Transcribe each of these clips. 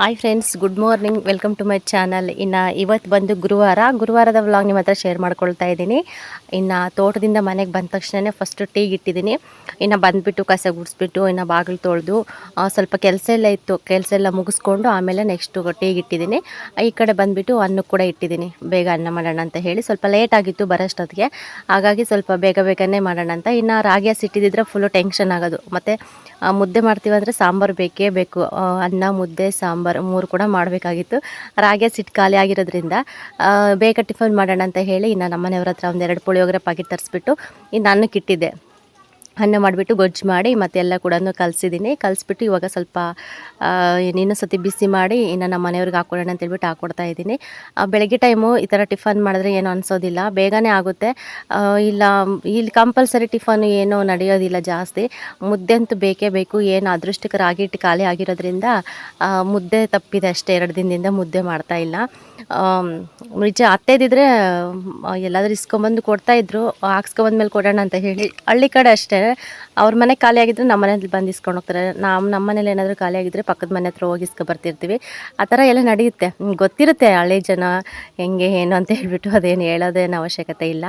Hi friends good morning welcome to my channel ಇನ್ನು ಇವತ್ತು ಬಂದು ಗುರುವಾರ, ಗುರುವಾರದ ವ್ಲಾಗ್ ನಿಮ್ಮ ಹತ್ರ ಶೇರ್ ಮಾಡ್ಕೊಳ್ತಾ ಇದ್ದೀನಿ. ಇನ್ನು ತೋಟದಿಂದ ಮನೆಗೆ ಬಂದ ತಕ್ಷಣ ಫಸ್ಟು ಟೀಗೆ ಇಟ್ಟಿದ್ದೀನಿ. ಇನ್ನು ಬಂದುಬಿಟ್ಟು ಕಸ ಗುಡಿಸ್ಬಿಟ್ಟು, ಇನ್ನು ಬಾಗಿಲು ತೊಳೆದು ಸ್ವಲ್ಪ ಕೆಲಸ ಎಲ್ಲ ಇತ್ತು. ಕೆಲಸ ಎಲ್ಲ ಮುಗಿಸ್ಕೊಂಡು ಆಮೇಲೆ ನೆಕ್ಸ್ಟು ಟೀಗೆ ಇಟ್ಟಿದ್ದೀನಿ. ಈ ಕಡೆ ಬಂದುಬಿಟ್ಟು ಅನ್ನಕ್ಕೆ ಕೂಡ ಇಟ್ಟಿದ್ದೀನಿ. ಬೇಗ ಅನ್ನ ಮಾಡೋಣ ಅಂತ ಹೇಳಿ. ಸ್ವಲ್ಪ ಲೇಟ್ ಆಗಿತ್ತು ಬರೋಷ್ಟೊತ್ತಿಗೆ. ಹಾಗಾಗಿ ಸ್ವಲ್ಪ ಬೇಗ ಬೇಗನೆ ಮಾಡೋಣ ಅಂತ. ಇನ್ನು ರಾಗಿ ಹಸಿ ಇಟ್ಟಿದ್ದಿದ್ರೆ ಫುಲ್ಲು ಟೆನ್ಷನ್ ಆಗೋದು. ಮತ್ತು ಮುದ್ದೆ ಮಾಡ್ತೀವಿ ಅಂದರೆ ಸಾಂಬಾರು ಬೇಕೇ ಬೇಕು. ಅನ್ನ, ಮುದ್ದೆ, ಸಾಂಬಾರು ಮೂರು ಕೂಡ ಮಾಡಬೇಕಾಗಿತ್ತು. ರಾಗಿ ಸಿಟ್ಟು ಖಾಲಿ ಆಗಿರೋದ್ರಿಂದ ಬೇಗ ಟಿಫನ್ ಮಾಡೋಣ ಅಂತ ಹೇಳಿ ಇನ್ನು ನಮ್ಮನೆಯವ್ರ ಹತ್ರ ಒಂದೆರಡು ಪುಳಿಯೋಗರೆ ಪಾಕೆಟ್ ತರಿಸ್ಬಿಟ್ಟು ಇನ್ನು ಅನ್ನಕ್ಕೆ ಅನ್ನ ಮಾಡಿಬಿಟ್ಟು ಗೊಜ್ಜು ಮಾಡಿ ಮತ್ತೆ ಎಲ್ಲ ಕೂಡ ಕಲಿಸಿದ್ದೀನಿ. ಕಲಿಸ್ಬಿಟ್ಟು ಇವಾಗ ಸ್ವಲ್ಪ ಇನ್ನೊಂದು ಸತಿ ಬಿಸಿ ಮಾಡಿ ಇನ್ನು ನಮ್ಮ ಮನೆಯವ್ರಿಗೆ ಹಾಕ್ಕೊಡೋಣ ಅಂತೇಳ್ಬಿಟ್ಟು ಹಾಕ್ಕೊಡ್ತಾ ಇದ್ದೀನಿ. ಬೆಳಗ್ಗೆ ಟೈಮು ಈ ಥರ ಟಿಫನ್ ಮಾಡಿದ್ರೆ ಏನು ಅನಿಸೋದಿಲ್ಲ. ಬೇಗನೆ ಆಗುತ್ತೆ. ಇಲ್ಲ, ಇಲ್ಲಿ ಕಂಪಲ್ಸರಿ ಟಿಫನ್ ಏನು ನಡೆಯೋದಿಲ್ಲ ಜಾಸ್ತಿ. ಮುದ್ದೆ ಅಂತೂ ಬೇಕೇ ಬೇಕು. ಏನು ಅದೃಷ್ಟಕ್ಕೆ ರಾಗಿ ಖಾಲಿ ಆಗಿರೋದ್ರಿಂದ ಮುದ್ದೆ ತಪ್ಪಿದೆ ಅಷ್ಟೇ. ಎರಡು ದಿನದಿಂದ ಮುದ್ದೆ ಮಾಡ್ತಾ ಇಲ್ಲ. ನಿಜ ಅತ್ತೆದಿದ್ರೆ ಎಲ್ಲಾದರೂ ಇಸ್ಕೊಂಬಂದು ಕೊಡ್ತಾಯಿದ್ರು ಹಾಕ್ಸ್ಕೊಬಂದ್ಮೇಲೆ ಕೊಡೋಣ ಅಂತ ಹೇಳಿ. ಹಳ್ಳಿ ಕಡೆ ಅಷ್ಟೇ. ಅವ್ರ ಮನೆ ಖಾಲಿ ಆಗಿದ್ರೆ ನಮ್ಮ ಮನೇಲಿ ಬಂದು ಇಸ್ಕೊಂಡು ಹೋಗ್ತಾರೆ. ನಮ್ಮ ನಮ್ಮ ಮನೇಲಿ ಏನಾದರೂ ಖಾಲಿ ಆಗಿದ್ರೆ ಪಕ್ಕದ ಮನೆ ಹತ್ರ ಹೋಗಿ ಬರ್ತಿರ್ತೀವಿ. ಆ ಥರ ಎಲ್ಲ ನಡೆಯುತ್ತೆ. ಗೊತ್ತಿರುತ್ತೆ ಹಳ್ಳಿ ಜನ ಹೆಂಗೆ, ಏನು ಅಂತ ಹೇಳಿಬಿಟ್ಟು ಅದೇನು ಹೇಳೋದೇನು ಅವಶ್ಯಕತೆ ಇಲ್ಲ.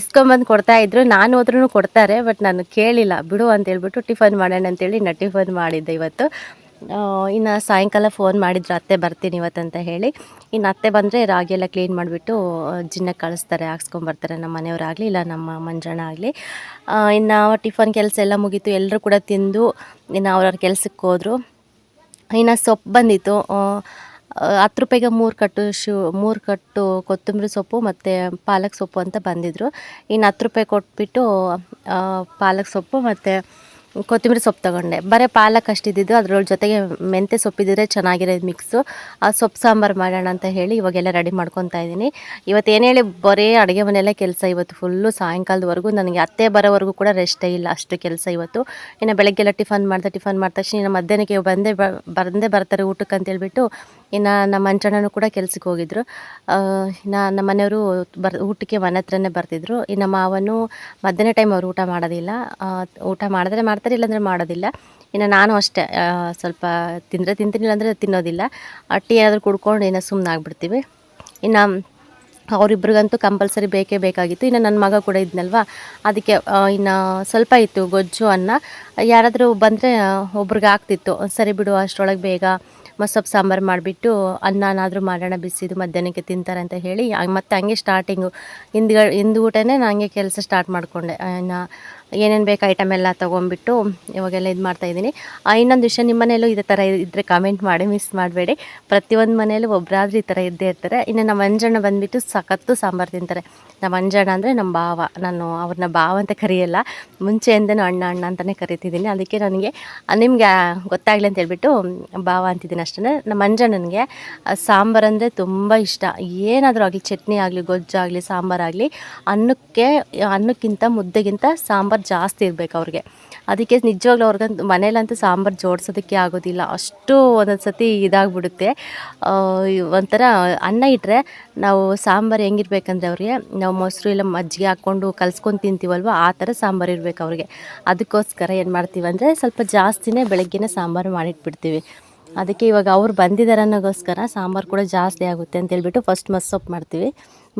ಇಸ್ಕೊಂಬಂದು ಕೊಡ್ತಾ ಇದ್ರು. ನಾನು ಹೋದ್ರೂ ಕೊಡ್ತಾರೆ, ಬಟ್ ನಾನು ಕೇಳಿಲ್ಲ. ಬಿಡು ಅಂತ ಹೇಳ್ಬಿಟ್ಟು ಟಿಫನ್ ಮಾಡೋಣ ಅಂತೇಳಿ ನಾ ಟಿಫನ್ ಮಾಡಿದ್ದೆ ಇವತ್ತು. ಇನ್ನು ಸಾಯಂಕಾಲ ಫೋನ್ ಮಾಡಿದ್ರು ಅತ್ತೆ ಬರ್ತೀನಿ ಇವತ್ತಂತ ಹೇಳಿ. ಇನ್ನು ಅತ್ತೆ ಬಂದರೆ ರಾಗಿ ಎಲ್ಲ ಕ್ಲೀನ್ ಮಾಡಿಬಿಟ್ಟು ಜಿನ್ನ ಕಳಿಸ್ತಾರೆ ಹಾಕ್ಸ್ಕೊಂಬರ್ತಾರೆ ನಮ್ಮ ಮನೆಯವರಾಗಲಿ ಇಲ್ಲ ನಮ್ಮ ಮಂಜಣ್ಣ ಆಗಲಿ. ಇನ್ನು ಟಿಫನ್ ಕೆಲಸ ಎಲ್ಲ ಮುಗೀತು ಎಲ್ಲರೂ ಕೂಡ ತಿಂದು, ಇನ್ನು ಅವ್ರವ್ರ ಕೆಲಸಕ್ಕೆ ಹೋದರು. ಇನ್ನು ಸೊಪ್ಪು ಬಂದಿತ್ತು ಹತ್ತು ರೂಪಾಯಿಗೆ ಮೂರು ಕಟ್ಟು ಶು, ಮೂರು ಕಟ್ಟು ಕೊತ್ತಂಬರಿ ಸೊಪ್ಪು ಮತ್ತು ಪಾಲಕ್ ಸೊಪ್ಪು ಅಂತ ಬಂದಿದ್ದರು ಇನ್ನು ಹತ್ತು ರೂಪಾಯಿ ಕೊಟ್ಬಿಟ್ಟು ಪಾಲಕ್ ಸೊಪ್ಪು ಮತ್ತು ಕೊತ್ತಂಬರಿ ಸೊಪ್ಪು ತಗೊಂಡೆ. ಬರೀ ಪಾಲಕ್ ಅಷ್ಟಿದ್ದು ಅದ್ರ ಜೊತೆಗೆ ಮೆಂತೆ ಸೊಪ್ಪಿದ್ದರೆ ಚೆನ್ನಾಗಿರೋದು ಮಿಕ್ಸು ಆ ಸೊಪ್ಪು ಸಾಂಬಾರು ಮಾಡೋಣ ಅಂತ ಹೇಳಿ ಇವಾಗೆಲ್ಲ ರೆಡಿ ಮಾಡ್ಕೊತಾ ಇದ್ದೀನಿ. ಇವತ್ತು ಏನು ಹೇಳಿ, ಬರೀ ಅಡುಗೆ ಮನೆಯಲ್ಲೇ ಕೆಲಸ ಇವತ್ತು ಫುಲ್ಲು ಸಾಯಂಕಾಲದವರೆಗೂ. ನನಗೆ ಅತ್ತೆ ಬರೋವರೆಗೂ ಕೂಡ ರೆಸ್ಟೇ ಇಲ್ಲ ಅಷ್ಟು ಕೆಲಸ ಇವತ್ತು. ಇನ್ನು ಬೆಳಗ್ಗೆಲ್ಲ ಟಿಫನ್ ಮಾಡ್ತಾ, ಟಿಫನ್ ಮಾಡಿದ ತಕ್ಷಣ ಮಧ್ಯಾಹ್ನಕ್ಕೆ ಬಂದೇ ಬಂದೇ ಬರ್ತಾರೆ ಊಟಕ್ಕೆ ಅಂತೇಳ್ಬಿಟ್ಟು ಇನ್ನು ನಮ್ಮ ಅಂಜಣ್ಣನೂ ಕೂಡ ಕೆಲ್ಸಕ್ಕೆ ಹೋಗಿದ್ರು. ಇನ್ನು ನಮ್ಮ ಮನೆಯವರು ಬರ್, ಊಟಕ್ಕೆ ಮನೆ ಹತ್ರನೇ ಬರ್ತಿದ್ರು. ಇನ್ನು ಮಾವನು ಮಧ್ಯಾಹ್ನ ಟೈಮ್ ಅವರು ಊಟ ಮಾಡೋದಿಲ್ಲ. ಊಟ ಮಾಡಿದ್ರೆ ಮಾಡ್ತಾರೆ, ಇಲ್ಲಾಂದರೆ ಮಾಡೋದಿಲ್ಲ. ಇನ್ನು ನಾನು ಅಷ್ಟೇ ಸ್ವಲ್ಪ ತಿಂದರೆ ತಿಂತೀನಿ, ಇಲ್ಲಾಂದರೆ ತಿನ್ನೋದಿಲ್ಲ. ಅಟ್ಟಿ ಏನಾದರೂ ಕುಡ್ಕೊಂಡು ಇನ್ನು ಸುಮ್ಮನೆ ಆಗ್ಬಿಡ್ತೀವಿ ಇನ್ನು ಅವರಿಬ್ರಿಗಂತೂ ಕಂಪಲ್ಸರಿ ಬೇಕೇ ಬೇಕಾಗಿತ್ತು. ಇನ್ನು ನನ್ನ ಮಗ ಕೂಡ ಇದ್ನಲ್ವಾ? ಅದಕ್ಕೆ ಇನ್ನು ಸ್ವಲ್ಪ ಇತ್ತು, ಗೊಜ್ಜು, ಅನ್ನ. ಯಾರಾದರೂ ಬಂದರೆ ಒಬ್ರಿಗೆ ಆಗ್ತಿತ್ತು. ಸರಿ ಬಿಡು, ಅಷ್ಟರೊಳಗೆ ಬೇಗ ಮಸೊಪ್ಪು ಸಾಂಬಾರು ಮಾಡಿಬಿಟ್ಟು ಅನ್ನನಾದರೂ ಮಾಡೋಣ, ಬಿಸಿದು ಮಧ್ಯಾಹ್ನಕ್ಕೆ ತಿಂತಾರೆ ಅಂತ ಹೇಳಿ ಮತ್ತೆ ಹಂಗೆ ಸ್ಟಾರ್ಟಿಂಗು ಹಿಂದ್ಗಡೆ ಹಿಂದ್ ಊಟನೇ ನಾನು ಹಂಗೆ ಕೆಲಸ ಸ್ಟಾರ್ಟ್ ಮಾಡಿಕೊಂಡೆ. ಇನ್ನು ಏನೇನು ಬೇಕು ಐಟಮ್ ಎಲ್ಲ ತೊಗೊಂಬಿಟ್ಟು ಇವಾಗೆಲ್ಲ ಇದು ಮಾಡ್ತಾಯಿದ್ದೀನಿ ಇನ್ನೊಂದು ವಿಷಯ ನಿಮ್ಮ ಮನೆಯಲ್ಲೂ ಇದೇ ಥರ ಇದ್ದರೆ ಕಮೆಂಟ್ ಮಾಡಿ ಮಿಸ್ ಮಾಡಬೇಡಿ. ಪ್ರತಿಯೊಂದು ಮನೆಯಲ್ಲೂ ಒಬ್ಬರಾದ್ರೂ ಈ ಥರ ಇದ್ದೇ ಇರ್ತಾರೆ. ಇನ್ನು ನಮ್ಮ ಅಂಜಣ್ಣ ಬಂದುಬಿಟ್ಟು ಸಖತ್ತು ಸಾಂಬಾರು ತಿಂತಾರೆ. ನಮ್ಮ ಅಂಜಣ್ಣ ಅಂದರೆ ನಮ್ಮ ಭಾವ. ನಾನು ಅವ್ರನ್ನ ಭಾವ ಅಂತ ಕರೆಯಲ್ಲ. ಮುಂಚೆಯಿಂದನೂ ಅಣ್ಣ ಅಣ್ಣ ಅಂತಲೇ ಕರಿತಿದ್ದೀನಿ. ಅದಕ್ಕೆ ನನಗೆ ನಿಮಗೆ ಗೊತ್ತಾಗಲಿ ಅಂತ ಹೇಳ್ಬಿಟ್ಟು ಭಾವ ಅಂತಿದ್ದೀನಿ ಅಷ್ಟೇ ನಮ್ಮ ಅಂಜಣ್ಣನಿಗೆ ಸಾಂಬಾರು ಅಂದರೆ ತುಂಬ ಇಷ್ಟ. ಏನಾದರೂ ಆಗಲಿ, ಚಟ್ನಿ ಆಗಲಿ ಗೊಜ್ಜಾಗಲಿ ಸಾಂಬಾರಾಗಲಿ ಅನ್ನಕ್ಕೆ, ಅನ್ನಕ್ಕಿಂತ ಮುದ್ದೆಗಿಂತ ಸಾಂಬಾರು ಜಾಸ್ತಿ ಇರಬೇಕು ಅವ್ರಿಗೆ. ಅದಕ್ಕೆ ನಿಜವಾಗ್ಲೂ ಅವ್ರಿಗೆ ಮನೇಲಂತೂ ಸಾಂಬಾರು ಜೋಡಿಸೋದಕ್ಕೆ ಆಗೋದಿಲ್ಲ. ಅಷ್ಟು ಒಂದೊಂದು ಸತಿ ಇದಾಗ್ಬಿಡುತ್ತೆ ಒಂಥರ ಅನ್ನ ಇಟ್ಟರೆ ನಾವು ಸಾಂಬಾರು ಹೆಂಗಿರ್ಬೇಕಂದ್ರೆ ಅವ್ರಿಗೆ ನಾವು ಮೊಸರು ಇಲ್ಲ ಮಜ್ಜಿಗೆ ಹಾಕ್ಕೊಂಡು ಕಲ್ಸ್ಕೊಂಡು ತಿಂತೀವಲ್ವ, ಆ ಥರ ಸಾಂಬಾರು ಇರಬೇಕು ಅವ್ರಿಗೆ. ಅದಕ್ಕೋಸ್ಕರ ಏನು ಮಾಡ್ತೀವಿ ಅಂದರೆ ಸ್ವಲ್ಪ ಜಾಸ್ತಿನೇ ಬೆಳಗ್ಗೆನೇ ಸಾಂಬಾರು ಮಾಡಿಟ್ಬಿಡ್ತೀವಿ. ಅದಕ್ಕೆ ಇವಾಗ ಅವ್ರು ಬಂದಿದ್ದಾರೆ ಅನ್ನೋಗೋಸ್ಕರ ಸಾಂಬಾರು ಕೂಡ ಜಾಸ್ತಿ ಆಗುತ್ತೆ ಅಂತ ಹೇಳ್ಬಿಟ್ಟು ಫಸ್ಟ್ ಮಸ್ಸೊಪ್ಪು ಮಾಡ್ತೀವಿ.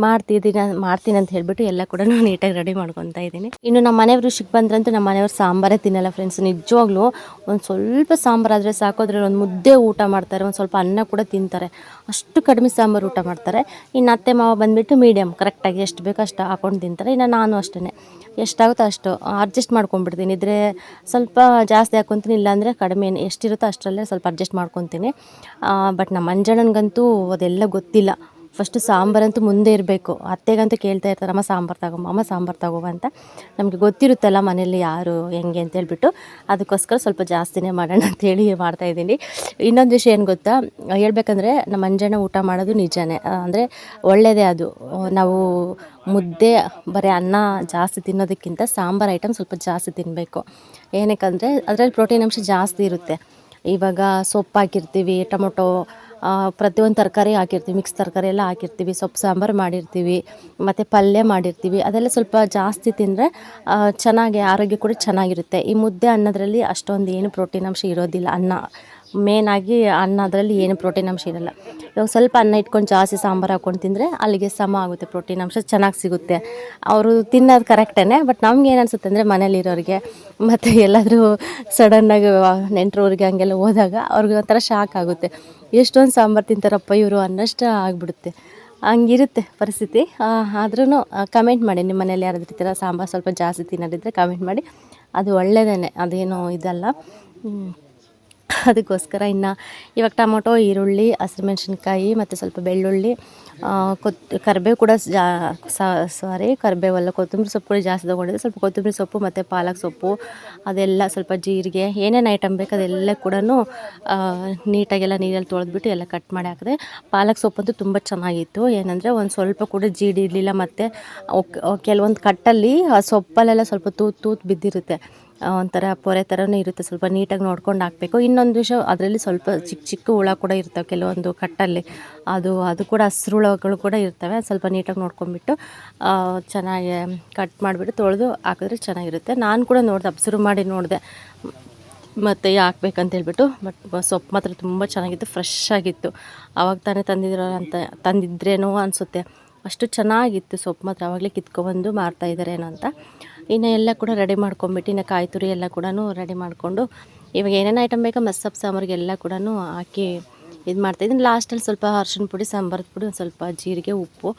ಮಾಡ್ತಿದ್ದೀನಿ ಮಾಡ್ತೀನಿ ಅಂತ ಹೇಳಿಬಿಟ್ಟು ಎಲ್ಲ ಕೂಡ ನೀಟಾಗಿ ರೆಡಿ ಮಾಡ್ಕೊತಾ ಇದ್ದೀನಿ. ಇನ್ನು ನಮ್ಮ ಮನೆಯವರು ಶಿಕ್ ಬಂದ್ರಂತೂ ನಮ್ಮ ಮನೆಯವರು ಸಾಂಬಾರೇ ತಿನ್ನಲ್ಲ ಫ್ರೆಂಡ್ಸ್ ನಿಜವಾಗ್ಲೂ ಒಂದು ಸ್ವಲ್ಪ ಸಾಂಬಾರು ಆದರೆ ಸಾಕು, ಅದ್ರಲ್ಲಿ ಒಂದು ಮುದ್ದೆ ಊಟ ಮಾಡ್ತಾರೆ, ಒಂದು ಸ್ವಲ್ಪ ಅನ್ನ ಕೂಡ ತಿಂತಾರೆ. ಅಷ್ಟು ಕಡಿಮೆ ಸಾಂಬಾರು ಊಟ ಮಾಡ್ತಾರೆ. ಇನ್ನು ಅತ್ತೆ ಮಾವ ಬಂದುಬಿಟ್ಟು ಮೀಡಿಯಮ್ ಕರೆಕ್ಟಾಗಿ ಎಷ್ಟು ಬೇಕೋ ಅಷ್ಟು ಹಾಕೊಂಡು ತಿಂತಾರೆ. ಇನ್ನು ನಾನು ಅಷ್ಟೇ ಎಷ್ಟಾಗುತ್ತೋ ಅಷ್ಟು ಅಡ್ಜಸ್ಟ್ ಮಾಡ್ಕೊಂಡ್ಬಿಡ್ತೀನಿ. ಇದ್ರೆ ಸ್ವಲ್ಪ ಜಾಸ್ತಿ ಹಾಕೊತೀನಿ, ಇಲ್ಲಾಂದರೆ ಕಡಿಮೆ ಎಷ್ಟಿರುತ್ತೋ ಅಷ್ಟರಲ್ಲೇ ಸ್ವಲ್ಪ ಅಡ್ಜಸ್ಟ್ ಮಾಡ್ಕೊತೀನಿ. ಬಟ್ ನಮ್ಮ ಮಂಜಣ್ಣನಿಗಂತೂ ಅದೆಲ್ಲ ಗೊತ್ತಿಲ್ಲ. ಫಸ್ಟು ಸಾಂಬಾರಂತೂ ಮುಂದೆ ಇರಬೇಕು. ಅತ್ತೆಗಂತೂ ಕೇಳ್ತಾ ಇರ್ತಾರೆ, ಅಮ್ಮ ಸಾಂಬಾರು ತಗೊಂಬ ಅಮ್ಮ ಸಾಂಬಾರು ತಗೋಬ ಅಂತ. ನಮಗೆ ಗೊತ್ತಿರುತ್ತಲ್ಲ ಮನೇಲಿ ಯಾರು, ಹೆಂಗೆ ಅಂತ ಹೇಳ್ಬಿಟ್ಟು. ಅದಕ್ಕೋಸ್ಕರ ಸ್ವಲ್ಪ ಜಾಸ್ತಿನೇ ಮಾಡೋಣ ಅಂತೇಳಿ ಮಾಡ್ತಾಯಿದ್ದೀನಿ ಇನ್ನೊಂದು ವಿಷಯ ಏನು ಗೊತ್ತಾ? ಹೇಳ್ಬೇಕಂದ್ರೆ ನಮ್ಮ ಮಂಜಾನೆ ಊಟ ಮಾಡೋದು ನಿಜಾನೇ. ಅಂದರೆ ಒಳ್ಳೆಯದೇ ಅದು. ನಾವು ಮುದ್ದೆ, ಬರೀ ಅನ್ನ ಜಾಸ್ತಿ ತಿನ್ನೋದಕ್ಕಿಂತ ಸಾಂಬಾರು ಐಟಮ್ ಸ್ವಲ್ಪ ಜಾಸ್ತಿ ತಿನ್ನಬೇಕು ಏನಕ್ಕಂದರೆ ಅದರಲ್ಲಿ ಪ್ರೋಟೀನ್ ಅಂಶ ಜಾಸ್ತಿ ಇರುತ್ತೆ. ಇವಾಗ ಸೊಪ್ಪು ಹಾಕಿರ್ತೀವಿ ಟೊಮೊಟೊ ಪ್ರತಿಯೊಂದು ತರಕಾರಿ ಹಾಕಿರ್ತೀವಿ ಮಿಕ್ಸ್ ತರಕಾರಿ ಎಲ್ಲ ಹಾಕಿರ್ತೀವಿ, ಸೊಪ್ಪು, ಸಾಂಬಾರು ಮಾಡಿರ್ತೀವಿ, ಮತ್ತು ಪಲ್ಯ ಮಾಡಿರ್ತೀವಿ, ಅದೆಲ್ಲ ಸ್ವಲ್ಪ ಜಾಸ್ತಿ ತಿಂದರೆ ಚೆನ್ನಾಗಿ ಆರೋಗ್ಯ ಕೂಡ ಚೆನ್ನಾಗಿರುತ್ತೆ. ಈ ಮುದ್ದೆ ಅನ್ನೋದ್ರಲ್ಲಿ ಅಷ್ಟೊಂದು ಏನು ಪ್ರೋಟೀನ್ ಅಂಶ ಇರೋದಿಲ್ಲ, ಅನ್ನ. ಮೇನಾಗಿ ಅನ್ನ ಅದರಲ್ಲಿ ಏನು ಪ್ರೋಟೀನ್ ಅಂಶ ಇರಲ್ಲ. ಇವಾಗ ಸ್ವಲ್ಪ ಅನ್ನ ಇಟ್ಕೊಂಡು ಜಾಸ್ತಿ ಸಾಂಬಾರು ಹಾಕ್ಕೊಂಡು ತಿಂದರೆ ಅಲ್ಲಿಗೆ ಸಮ ಆಗುತ್ತೆ ಪ್ರೋಟೀನ್ ಅಂಶ, ಚೆನ್ನಾಗಿ ಸಿಗುತ್ತೆ. ಅವರು ತಿನ್ನೋದು ಕರೆಕ್ಟೇ ಬಟ್ ನಮ್ಗೆ ಏನು ಅನ್ಸುತ್ತೆ ಅಂದರೆ ಮನೇಲಿರೋರಿಗೆ ಮತ್ತು ಎಲ್ಲಾದರೂ ಸಡನ್ನಾಗಿ ನೆಂಟರವ್ರಿಗೆ ಹಂಗೆಲ್ಲ ಹೋದಾಗ ಅವ್ರಿಗೆ ಒಂಥರ ಶಾಕ್ ಆಗುತ್ತೆ. ಎಷ್ಟೊಂದು ಸಾಂಬಾರು ತಿಂತಾರಪ್ಪ ಇವರು ಅನ್ನಷ್ಟು ಆಗಿಬಿಡುತ್ತೆ. ಹಂಗಿರುತ್ತೆ ಪರಿಸ್ಥಿತಿ. ಆದ್ರೂ ಕಮೆಂಟ್ ಮಾಡಿ. ನಿಮ್ಮ ಮನೇಲಿ ಯಾರಾದ್ರೂ ಥರ ಸಾಂಬಾರು ಸ್ವಲ್ಪ ಜಾಸ್ತಿ ತಿನ್ನೋದಿದ್ರೆ ಕಮೆಂಟ್ ಮಾಡಿ. ಅದು ಒಳ್ಳೆಯದೇ ಅದೇನು ಇದಲ್ಲ. ಅದಕ್ಕೋಸ್ಕರ ಇನ್ನು ಇವಾಗ ಟೊಮೊಟೊ, ಈರುಳ್ಳಿ ಹಸಿಮೆಣ್ಸಿನ್ಕಾಯಿ ಮತ್ತು ಸ್ವಲ್ಪ ಬೆಳ್ಳುಳ್ಳಿ ಕೊತ್, ಕರಿಬೇವು ಕೂಡ ಜಾ ಸಾರಿ ಕರಿಬೇವಲ್ಲ, ಕೊತ್ತಂಬರಿ ಸೊಪ್ಪು ಕೂಡ ಜಾಸ್ತಿ ತೊಗೊಂಡಿದ್ದೆ. ಸ್ವಲ್ಪ ಕೊತ್ತಂಬರಿ ಸೊಪ್ಪು ಮತ್ತು ಪಾಲಕ್ ಸೊಪ್ಪು, ಅದೆಲ್ಲ ಸ್ವಲ್ಪ ಜೀರಿಗೆ, ಏನೇನು ಐಟಮ್ ಬೇಕು ಅದೆಲ್ಲ ಕೂಡ ನೀಟಾಗೆಲ್ಲ ನೀರಲ್ಲಿ ತೊಳೆದ್ಬಿಟ್ಟು ಎಲ್ಲ ಕಟ್ ಮಾಡಿ ಹಾಕಿದೆ. ಪಾಲಕ್ ಸೊಪ್ಪಂತೂ ತುಂಬ ಚೆನ್ನಾಗಿತ್ತು. ಏನಂದರೆ ಒಂದು ಸ್ವಲ್ಪ ಕೂಡ ಜೀಡಿ ಇರಲಿಲ್ಲ ಮತ್ತು ಕೆಲವೊಂದು ಕಟ್ಟಲ್ಲಿ ಆ ಸೊಪ್ಪಲ್ಲೆಲ್ಲ ಸ್ವಲ್ಪ ತೂತು ತೂತು ಬಿದ್ದಿರುತ್ತೆ. ಒಂಥರ ಪೊರೆ ಥರನೂ ಇರುತ್ತೆ. ಸ್ವಲ್ಪ ನೀಟಾಗಿ ನೋಡ್ಕೊಂಡು ಹಾಕಬೇಕು. ಇನ್ನೊಂದು ವಿಷಯ ಅದರಲ್ಲಿ ಸ್ವಲ್ಪ ಚಿಕ್ಕ ಚಿಕ್ಕ ಹುಳ ಕೂಡ ಇರ್ತವೆ. ಕೆಲವೊಂದು ಕಟ್ಟಲ್ಲಿ. ಅದು ಅದು ಕೂಡ ಹಸ್ರು ಹುಳಗಳು ಕೂಡ ಇರ್ತವೆ. ಸ್ವಲ್ಪ ನೀಟಾಗಿ ನೋಡ್ಕೊಂಬಿಟ್ಟು ಆ, ಚೆನ್ನಾಗಿ ಕಟ್ ಮಾಡಿಬಿಟ್ಟು ತೊಳೆದು ಹಾಕಿದ್ರೆ ಚೆನ್ನಾಗಿರುತ್ತೆ. ನಾನು ಕೂಡ ನೋಡಿದೆ ಅಬ್ಸರ್ವ್ ಮಾಡಿ ನೋಡಿದೆ. ಮತ್ತು ಹಾಕ್ಬೇಕಂತ ಹೇಳ್ಬಿಟ್ಟು ಬಟ್ ಸೊಪ್ಪು ಮಾತ್ರ ತುಂಬ ಚೆನ್ನಾಗಿತ್ತು. ಫ್ರೆಶ್ ಆಗಿತ್ತು. ಆವಾಗ ತಾನೇ ತಂದಿದ್ರು ಅಂತ ತಂದಿದ್ರೇನೋ ಅನಿಸುತ್ತೆ. ಅಷ್ಟು ಚೆನ್ನಾಗಿತ್ತು ಸೊಪ್ಪು ಮಾತ್ರ. ಆವಾಗಲೇ ಕಿತ್ಕೊಬಂದು ಮಾರ್ತಾಯಿದ್ದಾರೆ ಏನೋ ಅಂತ. ಇನ್ನು ಎಲ್ಲ ಕೂಡ ರೆಡಿ ಮಾಡ್ಕೊಂಬಿಟ್ಟು ಇನ್ನು ಕಾಯಿ ತುರಿ ಎಲ್ಲ ಕೂಡ ರೆಡಿ ಮಾಡಿಕೊಂಡು, ಇವಾಗ ಏನೇನು ಐಟಮ್ ಬೇಕೋ ಮಸ್ಸಪ್ ಸಾಂಬಾರಿಗೆಲ್ಲ ಕೂಡ ಹಾಕಿ ಇದು ಮಾಡ್ತಾಯಿದ್ದೀನಿ ಲಾಸ್ಟಲ್ಲಿ ಸ್ವಲ್ಪ ಅರ್ಶಿನ ಪುಡಿ ಸಾಂಬಾರದ ಪುಡಿ, ಒಂದು ಸ್ವಲ್ಪ ಜೀರಿಗೆ, ಉಪ್ಪು,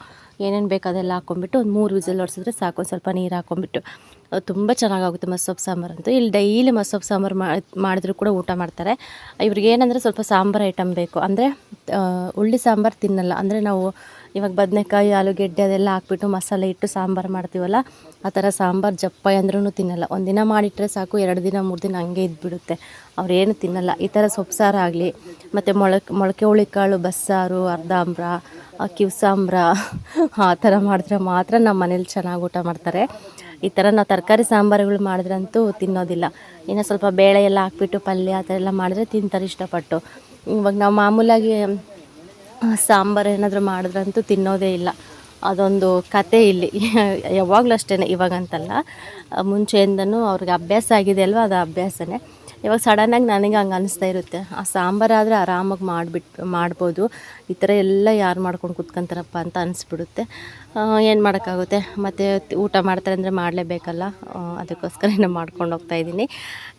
ಏನೇನು ಬೇಕು ಅದೆಲ್ಲ ಹಾಕ್ಕೊಂಬಿಟ್ಟು ಒಂದು ಮೂರು ವಿಸಲ್ ಹೊಡ್ಸಿದ್ರೆ ಸಾಕು ಸ್ವಲ್ಪ ನೀರು ಹಾಕ್ಕೊಂಬಿಟ್ಟು ತುಂಬ ಚೆನ್ನಾಗಾಗುತ್ತೆ ಮಸ್ಸೊಪ್ಪು ಸಾಂಬಾರು ಅಂತೂ. ಇಲ್ಲಿ ಡೈಲಿ ಮಸ್ಸೊಪ್ಪು ಸಾಂಬಾರು ಮಾಡಿದ್ರು ಕೂಡ ಊಟ ಮಾಡ್ತಾರೆ. ಇವ್ರಿಗೆ ಏನಂದರೆ ಸ್ವಲ್ಪ ಸಾಂಬಾರು ಐಟಮ್ ಬೇಕು. ಅಂದರೆ ಉಳ್ಳಿ ಸಾಂಬಾರು ತಿನ್ನಲ್ಲ. ಅಂದರೆ ನಾವು ಇವಾಗ ಬದನೆಕಾಯಿ, ಆಲೂಗೆಡ್ಡೆ ಅದೆಲ್ಲ ಹಾಕ್ಬಿಟ್ಟು ಮಸಾಲೆ ಇಟ್ಟು ಸಾಂಬಾರು ಮಾಡ್ತೀವಲ್ಲ, ಆ ಥರ ಸಾಂಬಾರು ಜಪ್ಪಾಯಿ ಅಂದ್ರೂ ತಿನ್ನಲ್ಲ. ಒಂದಿನ ಮಾಡಿಟ್ರೆ ಸಾಕು, ಎರಡು ದಿನ, ಮೂರು ದಿನ ಹಂಗೆ ಇದ್ಬಿಡುತ್ತೆ. ಅವ್ರೇನು ತಿನ್ನಲ್ಲ. ಈ ಥರ ಸೊಪ್ಪು ಸಾರು ಆಗಲಿ, ಮತ್ತು ಮೊಳಕೆ ಮೊಳಕೆ ಹುಳಿಕಾಳು, ಬಸ್ಸಾರು ಅರ್ಧಾಂಬ್ರ ಕಿವ್ಸಾಂಬ್ರ ಆ ಥರ ಮಾಡಿದ್ರೆ ಮಾತ್ರ ನಮ್ಮ ಮನೇಲಿ ಚೆನ್ನಾಗಿ ಊಟ ಮಾಡ್ತಾರೆ. ಈ ಥರ ನಾವು ತರಕಾರಿ ಸಾಂಬಾರುಗಳು ಮಾಡಿದ್ರಂತೂ ತಿನ್ನೋದಿಲ್ಲ. ಇನ್ನು ಸ್ವಲ್ಪ ಬೇಳೆ ಎಲ್ಲ ಹಾಕ್ಬಿಟ್ಟು ಪಲ್ಯ ಆ ಥರ ಎಲ್ಲ ಮಾಡಿದ್ರೆ ತಿಂತಾರೆ ಇಷ್ಟಪಟ್ಟು. ಇವಾಗ ನಾವು ಮಾಮೂಲಾಗಿ ಸಾಂಬಾರು ಏನಾದರೂ ಮಾಡಿದ್ರಂತೂ ತಿನ್ನೋದೇ ಇಲ್ಲ. ಅದೊಂದು ಕತೆ ಇಲ್ಲಿ. ಯಾವಾಗಲೂ ಅಷ್ಟೇ ಇವಾಗಂತಲ್ಲ. ಮುಂಚೆಯಿಂದನೂ ಅವ್ರಿಗೆ ಅಭ್ಯಾಸ ಆಗಿದೆ ಅಲ್ವ? ಅದು ಅಭ್ಯಾಸನೇ. ಇವಾಗ ಸಡನ್ನಾಗಿ ನನಗೆ ಹಂಗೆ ಅನಿಸ್ತಾ ಇರುತ್ತೆ. ಆ ಸಾಂಬಾರಾದರೆ ಆರಾಮಾಗಿ ಮಾಡಿಬಿಟ್ಟು ಮಾಡ್ಬೋದು. ಈ ಥರ ಎಲ್ಲ ಯಾರು ಮಾಡ್ಕೊಂಡು ಕುತ್ಕೊಂತಾರಪ್ಪ ಅಂತ ಅನಿಸ್ಬಿಡುತ್ತೆ. ಏನು ಮಾಡೋಕ್ಕಾಗುತ್ತೆ? ಮತ್ತು ಊಟ ಮಾಡ್ತಾರೆ ಅಂದರೆ ಮಾಡಲೇಬೇಕಲ್ಲ? ಅದಕ್ಕೋಸ್ಕರ ಇನ್ನು ಮಾಡ್ಕೊಂಡು ಹೋಗ್ತಾ ಇದ್ದೀನಿ.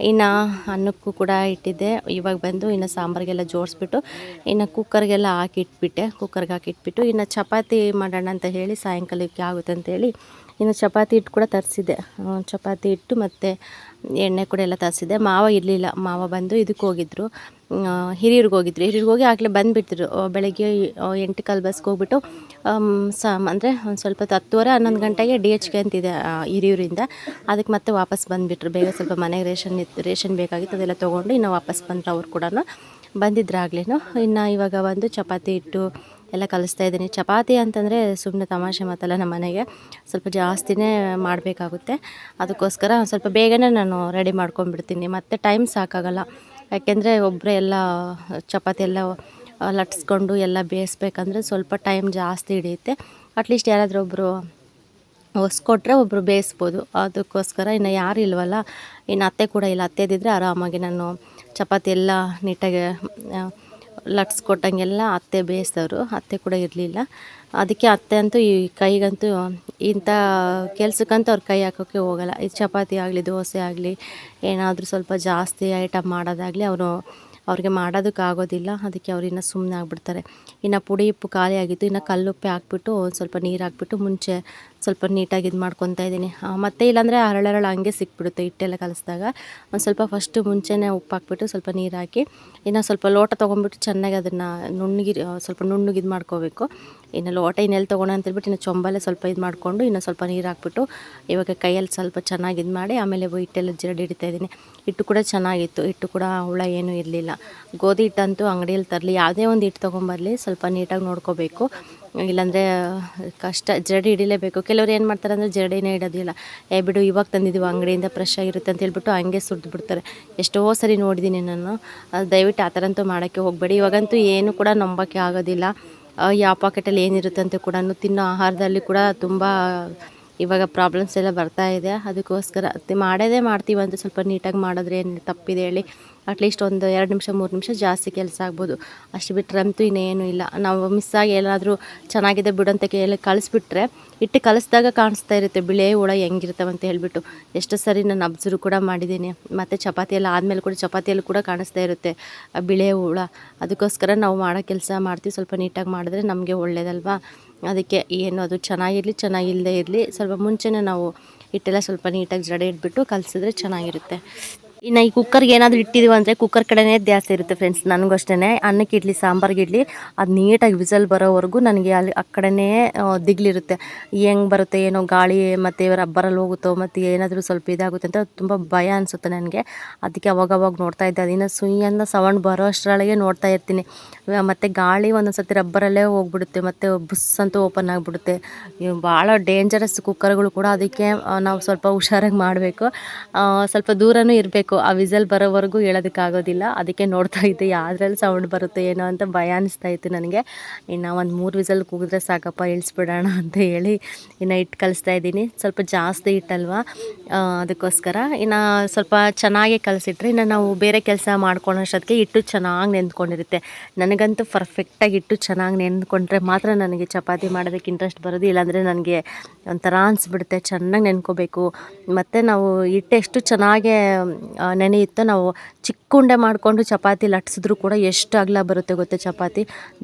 ಇನ್ನು ಅನ್ನಕ್ಕೂ ಕೂಡ ಇಟ್ಟಿದ್ದೆ. ಇವಾಗ ಬಂದು ಇನ್ನು ಸಾಂಬಾರಿಗೆಲ್ಲ ಜೋಡಿಸ್ಬಿಟ್ಟು, ಇನ್ನು ಕುಕ್ಕರ್ಗೆಲ್ಲ ಹಾಕಿ ಇಟ್ಬಿಟ್ಟೆ ಕುಕ್ಕರ್ಗೆ ಹಾಕಿ ಇಟ್ಬಿಟ್ಟು ಇನ್ನು ಚಪಾತಿ ಮಾಡೋಣ ಅಂತ ಹೇಳಿ ಸಾಯಂಕಾಲಕ್ಕೆ ಆಗುತ್ತೆ ಅಂತೇಳಿ ಇನ್ನು ಚಪಾತಿ ಹಿಟ್ಟು ಕೂಡ ತರಿಸಿದ್ದೆ. ಚಪಾತಿ ಹಿಟ್ಟು ಮತ್ತು ಎಣ್ಣೆ ಕೂಡ ಎಲ್ಲ ತರಿಸಿದ್ದೆ. ಮಾವ ಇರಲಿಲ್ಲ. ಮಾವ ಬಂದು ಇದಕ್ಕೆ ಹೋಗಿದ್ರು. ಹಿರಿಯರಿಗೆ ಹೋಗಿದ್ರು. ಹಿರಿಯರಿಗೆ ಹೋಗಿ ಆಗಲೇ ಬಂದುಬಿಡ್ತಿದ್ರು ಬೆಳಗ್ಗೆ ಎಂಟು ಕಾಲು ಬಸ್ಗೆ ಹೋಗ್ಬಿಟ್ಟು ಸಾಮ್ ಅಂದರೆ ಒಂದು ಸ್ವಲ್ಪ ಹೊತ್ತು ಹತ್ತುವರೆ, ಹನ್ನೊಂದು ಗಂಟೆಗೆ ಡಿ ಎಚ್ ಕೆ ಅಂತಿದೆ ಹಿರಿಯೂರಿಂದ. ಅದಕ್ಕೆ ಮತ್ತೆ ವಾಪಸ್ ಬಂದುಬಿಟ್ರು. ಬೇಗ ಸ್ವಲ್ಪ ಮನೆಗೆ ರೇಷನ್ ಇತ್ತು ರೇಷನ್ ಬೇಕಾಗಿತ್ತು, ಅದೆಲ್ಲ ತೊಗೊಂಡು ಇನ್ನು ವಾಪಸ್ ಬಂದರು ಅವ್ರು ಕೂಡ ಬಂದಿದ್ರು ಆಗಲೇ ಇನ್ನು ಇವಾಗ ಬಂದು ಚಪಾತಿ ಹಿಟ್ಟು ಎಲ್ಲ ಕಲಿಸ್ತಾ ಇದ್ದೀನಿ. ಚಪಾತಿ ಅಂತಂದರೆ ಸುಮ್ಮನೆ ತಮಾಷೆ ಮಾತಲ್ಲ ನಮ್ಮ ಮನೆಗೆ. ಸ್ವಲ್ಪ ಜಾಸ್ತಿನೇ ಮಾಡಬೇಕಾಗುತ್ತೆ. ಅದಕ್ಕೋಸ್ಕರ ಸ್ವಲ್ಪ ಬೇಗನೆ ನಾನು ರೆಡಿ ಮಾಡ್ಕೊಂಡ್ಬಿಡ್ತೀನಿ. ಮತ್ತು ಟೈಮ್ ಸಾಕಾಗಲ್ಲ. ಯಾಕೆಂದರೆ ಒಬ್ಬರೇ ಎಲ್ಲ ಚಪಾತಿ ಎಲ್ಲ ಲಟ್ಸ್ಕೊಂಡು ಎಲ್ಲ ಬೇಯಿಸ್ಬೇಕಂದ್ರೆ ಸ್ವಲ್ಪ ಟೈಮ್ ಜಾಸ್ತಿ ಹಿಡಿಯುತ್ತೆ. ಅಟ್ಲೀಸ್ಟ್ ಯಾರಾದರೂ ಒಬ್ಬರು ಹೊಸ್ಕೊಟ್ರೆ ಒಬ್ಬರು ಬೇಯಿಸ್ಬೋದು. ಅದಕ್ಕೋಸ್ಕರ ಇನ್ನು ಯಾರು ಇಲ್ವಲ್ಲ, ಇನ್ನು ಅತ್ತೆ ಕೂಡ ಇಲ್ಲ. ಅತ್ತೆದಿದ್ದರೆ ಆರಾಮಾಗಿ ನಾನು ಚಪಾತಿ ಎಲ್ಲ ನೀಟಾಗಿ ಆ, ಲಟ್ಸ್ಕೊಟ್ಟಂಗೆಲ್ಲ ಅತ್ತೆ ಬೇಯಿಸಿದವರು ಅತ್ತೆ ಕೂಡ ಇರಲಿಲ್ಲ. ಅದಕ್ಕೆ ಅತ್ತೆ ಅಂತೂ ಈ ಕೈಗಂತೂ ಇಂಥ ಕೆಲ್ಸಕ್ಕಂತೂ ಅವ್ರು ಕೈ ಹಾಕೋಕ್ಕೆ ಹೋಗಲ್ಲ. ಈ ಚಪಾತಿ ಆಗಲಿ ದೋಸೆ ಆಗಲಿ ಏನಾದರೂ ಸ್ವಲ್ಪ ಜಾಸ್ತಿ ಐಟಮ್ ಮಾಡೋದಾಗಲಿ ಅವರು ಅವ್ರಿಗೆ ಮಾಡೋದಕ್ಕಾಗೋದಿಲ್ಲ. ಅದಕ್ಕೆ ಅವ್ರು ಇನ್ನು ಸುಮ್ಮನೆ ಆಗಿಬಿಡ್ತಾರೆ. ಇನ್ನು ಪುಡಿ ಉಪ್ಪು ಖಾಲಿ ಆಗಿತ್ತು ಇನ್ನು ಕಲ್ಲುಪ್ಪೆ ಹಾಕ್ಬಿಟ್ಟು ಒಂದು ಸ್ವಲ್ಪ ನೀರು ಹಾಕ್ಬಿಟ್ಟು ಮುಂಚೆ ಸ್ವಲ್ಪ ನೀಟಾಗಿ ಇದು ಮಾಡ್ಕೊತಾ ಇದ್ದೀನಿ. ಮತ್ತೆ ಇಲ್ಲಾಂದರೆ ಹರಳರಳು ಹಂಗೆ ಸಿಕ್ಬಿಡುತ್ತೆ ಹಿಟ್ಟೆಲ್ಲ ಕಲಿಸಿದಾಗ. ಒಂದು ಸ್ವಲ್ಪ ಫಸ್ಟು ಮುಂಚೆನೇ ಉಪ್ಪು ಹಾಕ್ಬಿಟ್ಟು ಸ್ವಲ್ಪ ನೀರು ಹಾಕಿ, ಇನ್ನು ಸ್ವಲ್ಪ ಲೋಟ ತೊಗೊಂಡ್ಬಿಟ್ಟು ಚೆನ್ನಾಗಿ ಅದನ್ನು ನುಣ್ಣಗೆ ಸ್ವಲ್ಪ ನುಣ್ಣಗೆ ಇದು ಮಾಡ್ಕೋಬೇಕು. ಇನ್ನು ಲೋಟ ಇನ್ನೆಲ್ಲಿ ತೊಗೊಂಡು ಅಂತೇಳ್ಬಿಟ್ಟು ಇನ್ನು ಚೊಂಬಲ್ಲೇ ಸ್ವಲ್ಪ ಇದು ಮಾಡಿಕೊಂಡು ಇನ್ನು ಸ್ವಲ್ಪ ನೀರು ಹಾಕ್ಬಿಟ್ಟು, ಇವಾಗ ಕೈಯಲ್ಲಿ ಸ್ವಲ್ಪ ಚೆನ್ನಾಗಿ ಇದು ಮಾಡಿ ಆಮೇಲೆ ಹಿಟ್ಟೆಲ್ಲ ಜಿರಡಿ ಹಿಡಿತಾ ಇದ್ದೀನಿ. ಹಿಟ್ಟು ಕೂಡ ಚೆನ್ನಾಗಿತ್ತು. ಹಿಟ್ಟು ಕೂಡ ಹುಳ ಏನೂ ಇರಲಿಲ್ಲ. ಗೋಧಿ ಹಿಟ್ಟಂತೂ ಅಂಗಡಿಯಲ್ಲಿ ತರಲಿ, ಯಾವುದೇ ಒಂದು ಹಿಟ್ಟು ತೊಗೊಂಬರಲಿ ಸ್ವಲ್ಪ ನೀಟಾಗಿ ನೋಡ್ಕೋಬೇಕು. ಇಲ್ಲಾಂದರೆ, ಕಷ್ಟ, ಜರಡಿ ಹಿಡಿಲೇಬೇಕು. ಕೆಲವರು ಏನು ಮಾಡ್ತಾರೆ ಅಂದರೆ, ಜರಡಿನೇ ಇಡೋದಿಲ್ಲ ಏ ಬಿಡು, ಇವಾಗ ತಂದಿದ್ದೀವಿ ಅಂಗಡಿಯಿಂದ ಫ್ರೆಶ್ ಆಗಿರುತ್ತೆ ಅಂತ ಹೇಳ್ಬಿಟ್ಟು ಹಂಗೆ ಸುರಿದು ಬಿಡ್ತಾರೆ. ಎಷ್ಟೋ ಸರಿ ನೋಡಿದ್ದೀನಿ ನಾನು. ದಯವಿಟ್ಟು ಆ ಥರ ಅಂತೂ ಮಾಡೋಕ್ಕೆ ಹೋಗಬೇಡಿ. ಇವಾಗಂತೂ ಏನು ಕೂಡ ನಂಬೋಕ್ಕೆ ಆಗೋದಿಲ್ಲ. ಯಾವ ಪಾಕೆಟಲ್ಲಿ ಏನಿರುತ್ತೆ ಅಂತ ಕೂಡ ತಿನ್ನೋ ಆಹಾರದಲ್ಲಿ ಕೂಡ ತುಂಬ ಇವಾಗ ಪ್ರಾಬ್ಲಮ್ಸ್ ಎಲ್ಲ ಬರ್ತಾ ಇದೆ. ಅದಕ್ಕೋಸ್ಕರ ಅತ್ತೆ ಮಾಡೋದೇ ಮಾಡ್ತೀವಿ ಅಂತ ಸ್ವಲ್ಪ ನೀಟಾಗಿ ಮಾಡಿದ್ರೆ ಏನು ತಪ್ಪಿದೆ ಹೇಳಿ. ಅಟ್ಲೀಸ್ಟ್ ಒಂದು ಎರಡು ನಿಮಿಷ, ಮೂರು ನಿಮಿಷ ಜಾಸ್ತಿ ಕೆಲಸ ಆಗ್ಬೋದು. ಅಷ್ಟು ಬಿಟ್ಟರೆ ಅಂತೂ ಇನ್ನೇನು ಇಲ್ಲ. ನಾವು ಮಿಸ್ ಆಗಿ ಎಲ್ಲಾದರೂ ಚೆನ್ನಾಗಿದೆ ಬಿಡು ಅಂತ ಕೇಳಿ ಕಳಿಸ್ಬಿಟ್ರೆ, ಇಟ್ಟು ಕಲಿಸ್ದಾಗ ಕಾಣಿಸ್ತಾ ಇರುತ್ತೆ, ಬಿಳೆ ಹುಳ ಅಂತ ಹೇಳಿಬಿಟ್ಟು. ಎಷ್ಟು ಸರಿ ನಾನು ಅಬ್ಸರ್ವ್ ಕೂಡ ಮಾಡಿದ್ದೀನಿ. ಮತ್ತು ಚಪಾತಿ ಎಲ್ಲ ಆದಮೇಲೆ ಕೂಡ ಚಪಾತಿಯಲ್ಲಿ ಕೂಡ ಕಾಣಿಸ್ತಾ ಇರುತ್ತೆ. ಬಿಳೆ ಹುಳ. ಅದಕ್ಕೋಸ್ಕರ ನಾವು ಮಾಡೋ ಕೆಲಸ ಮಾಡ್ತೀವಿ. ಸ್ವಲ್ಪ ನೀಟಾಗಿ ಮಾಡಿದ್ರೆ ನಮಗೆ ಒಳ್ಳೇದಲ್ವಾ? ಅದಕ್ಕೆ ಏನು ಅದು ಚೆನ್ನಾಗಿರಲಿ ಚೆನ್ನಾಗಿಲ್ಲದೆ ಇರಲಿ, ಸ್ವಲ್ಪ ಮುಂಚೆನೇ ನಾವು ಹಿಟ್ಟೆಲ್ಲ ಸ್ವಲ್ಪ ನೀಟಾಗಿ ಜಡೆ ಇಟ್ಬಿಟ್ಟು ಕಲಿಸಿದ್ರೆ ಚೆನ್ನಾಗಿರುತ್ತೆ. ಇನ್ನು ಈ ಕುಕ್ಕರ್ಗೆ ಏನಾದರೂ ಇಟ್ಟಿದ್ದೀವಿ ಅಂದರೆ ಕುಕ್ಕರ್ ಕಡೆನೇ ಜಾಸ್ತಿ ಇರುತ್ತೆ ಫ್ರೆಂಡ್ಸ್ ನನಗೂ ಅಷ್ಟೇ ಅನ್ನಕ್ಕೆ ಇಡ್ಲಿ, ಸಾಂಬಾರ್ಗೆ ಇಡ್ಲಿ, ಅದು ನೀಟಾಗಿ ವಿಸಲ್ ಬರೋವರೆಗೂ ನನಗೆ ಅಲ್ಲಿ ಆ ಕಡೆನೇ ದಿಗ್ಲಿರುತ್ತೆ. ಹೆಂಗ್ ಬರುತ್ತೆ, ಏನೋ ಗಾಳಿ, ಮತ್ತು ರಬ್ಬರಲ್ಲಿ ಹೋಗುತ್ತೋ, ಮತ್ತು ಏನಾದರೂ ಸ್ವಲ್ಪ ಇದಾಗುತ್ತೆ ಅಂತ ತುಂಬ ಭಯ ಅನಿಸುತ್ತೆ ನನಗೆ. ಅದಕ್ಕೆ ಅವಾಗವಾಗ ನೋಡ್ತಾ ಇದ್ದೆ. ಅದನ್ನು ಸುಯ್ ಅನ್ನೋ ಸೌಂಡ್ ಬರೋ ಅಷ್ಟರೊಳಗೆ ನೋಡ್ತಾ ಇರ್ತೀನಿ. ಮತ್ತು ಗಾಳಿ ಒಂದೊಂದು ರಬ್ಬರಲ್ಲೇ ಹೋಗ್ಬಿಡುತ್ತೆ, ಮತ್ತು ಬುಸ್ ಅಂತೂ ಓಪನ್ ಆಗಿಬಿಡುತ್ತೆ. ಭಾಳ ಡೇಂಜರಸ್ ಕುಕ್ಕರ್ಗಳು ಕೂಡ ಅದಕ್ಕೆ ನಾವು ಸ್ವಲ್ಪ ಹುಷಾರಾಗಿ ಮಾಡಬೇಕು. ಸ್ವಲ್ಪ ದೂರನೂ ಇರಬೇಕು. ಆ ವಿಸಲ್ ಬರೋವರೆಗೂ ಹೇಳೋದಕ್ಕಾಗೋದಿಲ್ಲ. ಅದಕ್ಕೆ ನೋಡ್ತಾ ಇದ್ದೆ, ಯಾವ್ದ್ರಲ್ಲಿ ಸೌಂಡ್ ಬರುತ್ತೆ ಏನೋ ಅಂತ ಭಯ ಅನಿಸ್ತಾ ಇತ್ತು ನನಗೆ. ಇನ್ನು ಒಂದು ಮೂರು ವಿಸಲ್ ಕೂಗಿದ್ರೆ ಸಾಕಪ್ಪ, ಇಳಿಸ್ಬಿಡೋಣ ಅಂತ ಹೇಳಿ ಇನ್ನು ಇಟ್ಟು ಕಲಿಸ್ತಾ ಇದ್ದೀನಿ. ಸ್ವಲ್ಪ ಜಾಸ್ತಿ ಇಟ್ಟಲ್ವ? ಅದಕ್ಕೋಸ್ಕರ. ಇನ್ನು ಸ್ವಲ್ಪ ಚೆನ್ನಾಗಿ ಕಲಿಸಿಟ್ರೆ ಇನ್ನು ನಾವು ಬೇರೆ ಕೆಲಸ ಮಾಡ್ಕೊಳ್ಳೋಷ್ಟೊತ್ತಿಗೆ ಹಿಟ್ಟು ಚೆನ್ನಾಗಿ ನೆಂದ್ಕೊಂಡಿರುತ್ತೆ ನನಗಂತೂ ಪರ್ಫೆಕ್ಟಾಗಿ ಹಿಟ್ಟು ಚೆನ್ನಾಗಿ ನೆಂದ್ಕೊಂಡ್ರೆ ಮಾತ್ರ ನನಗೆ ಚಪಾತಿ ಮಾಡೋದಕ್ಕೆ ಇಂಟ್ರೆಸ್ಟ್ ಬರೋದು, ಇಲ್ಲಾಂದರೆ ನನಗೆ ಒಂಥರ ಅನಿಸ್ಬಿಡುತ್ತೆ. ಚೆನ್ನಾಗಿ ನೆನ್ಕೋಬೇಕು. ಮತ್ತು ನಾವು ಹಿಟ್ಟು ಎಷ್ಟು ಚೆನ್ನಾಗಿ ನೆನೆಯುತ್ತೋ ನಾವು ಚಿಕ್ಕ ಉಂಡೆ ಮಾಡಿಕೊಂಡು ಚಪಾತಿ ಲಟ್ಸಿದ್ರು ಕೂಡ ಎಷ್ಟು ಅಗಲ ಬರುತ್ತೆ ಗೊತ್ತೆ ಚಪಾತಿ?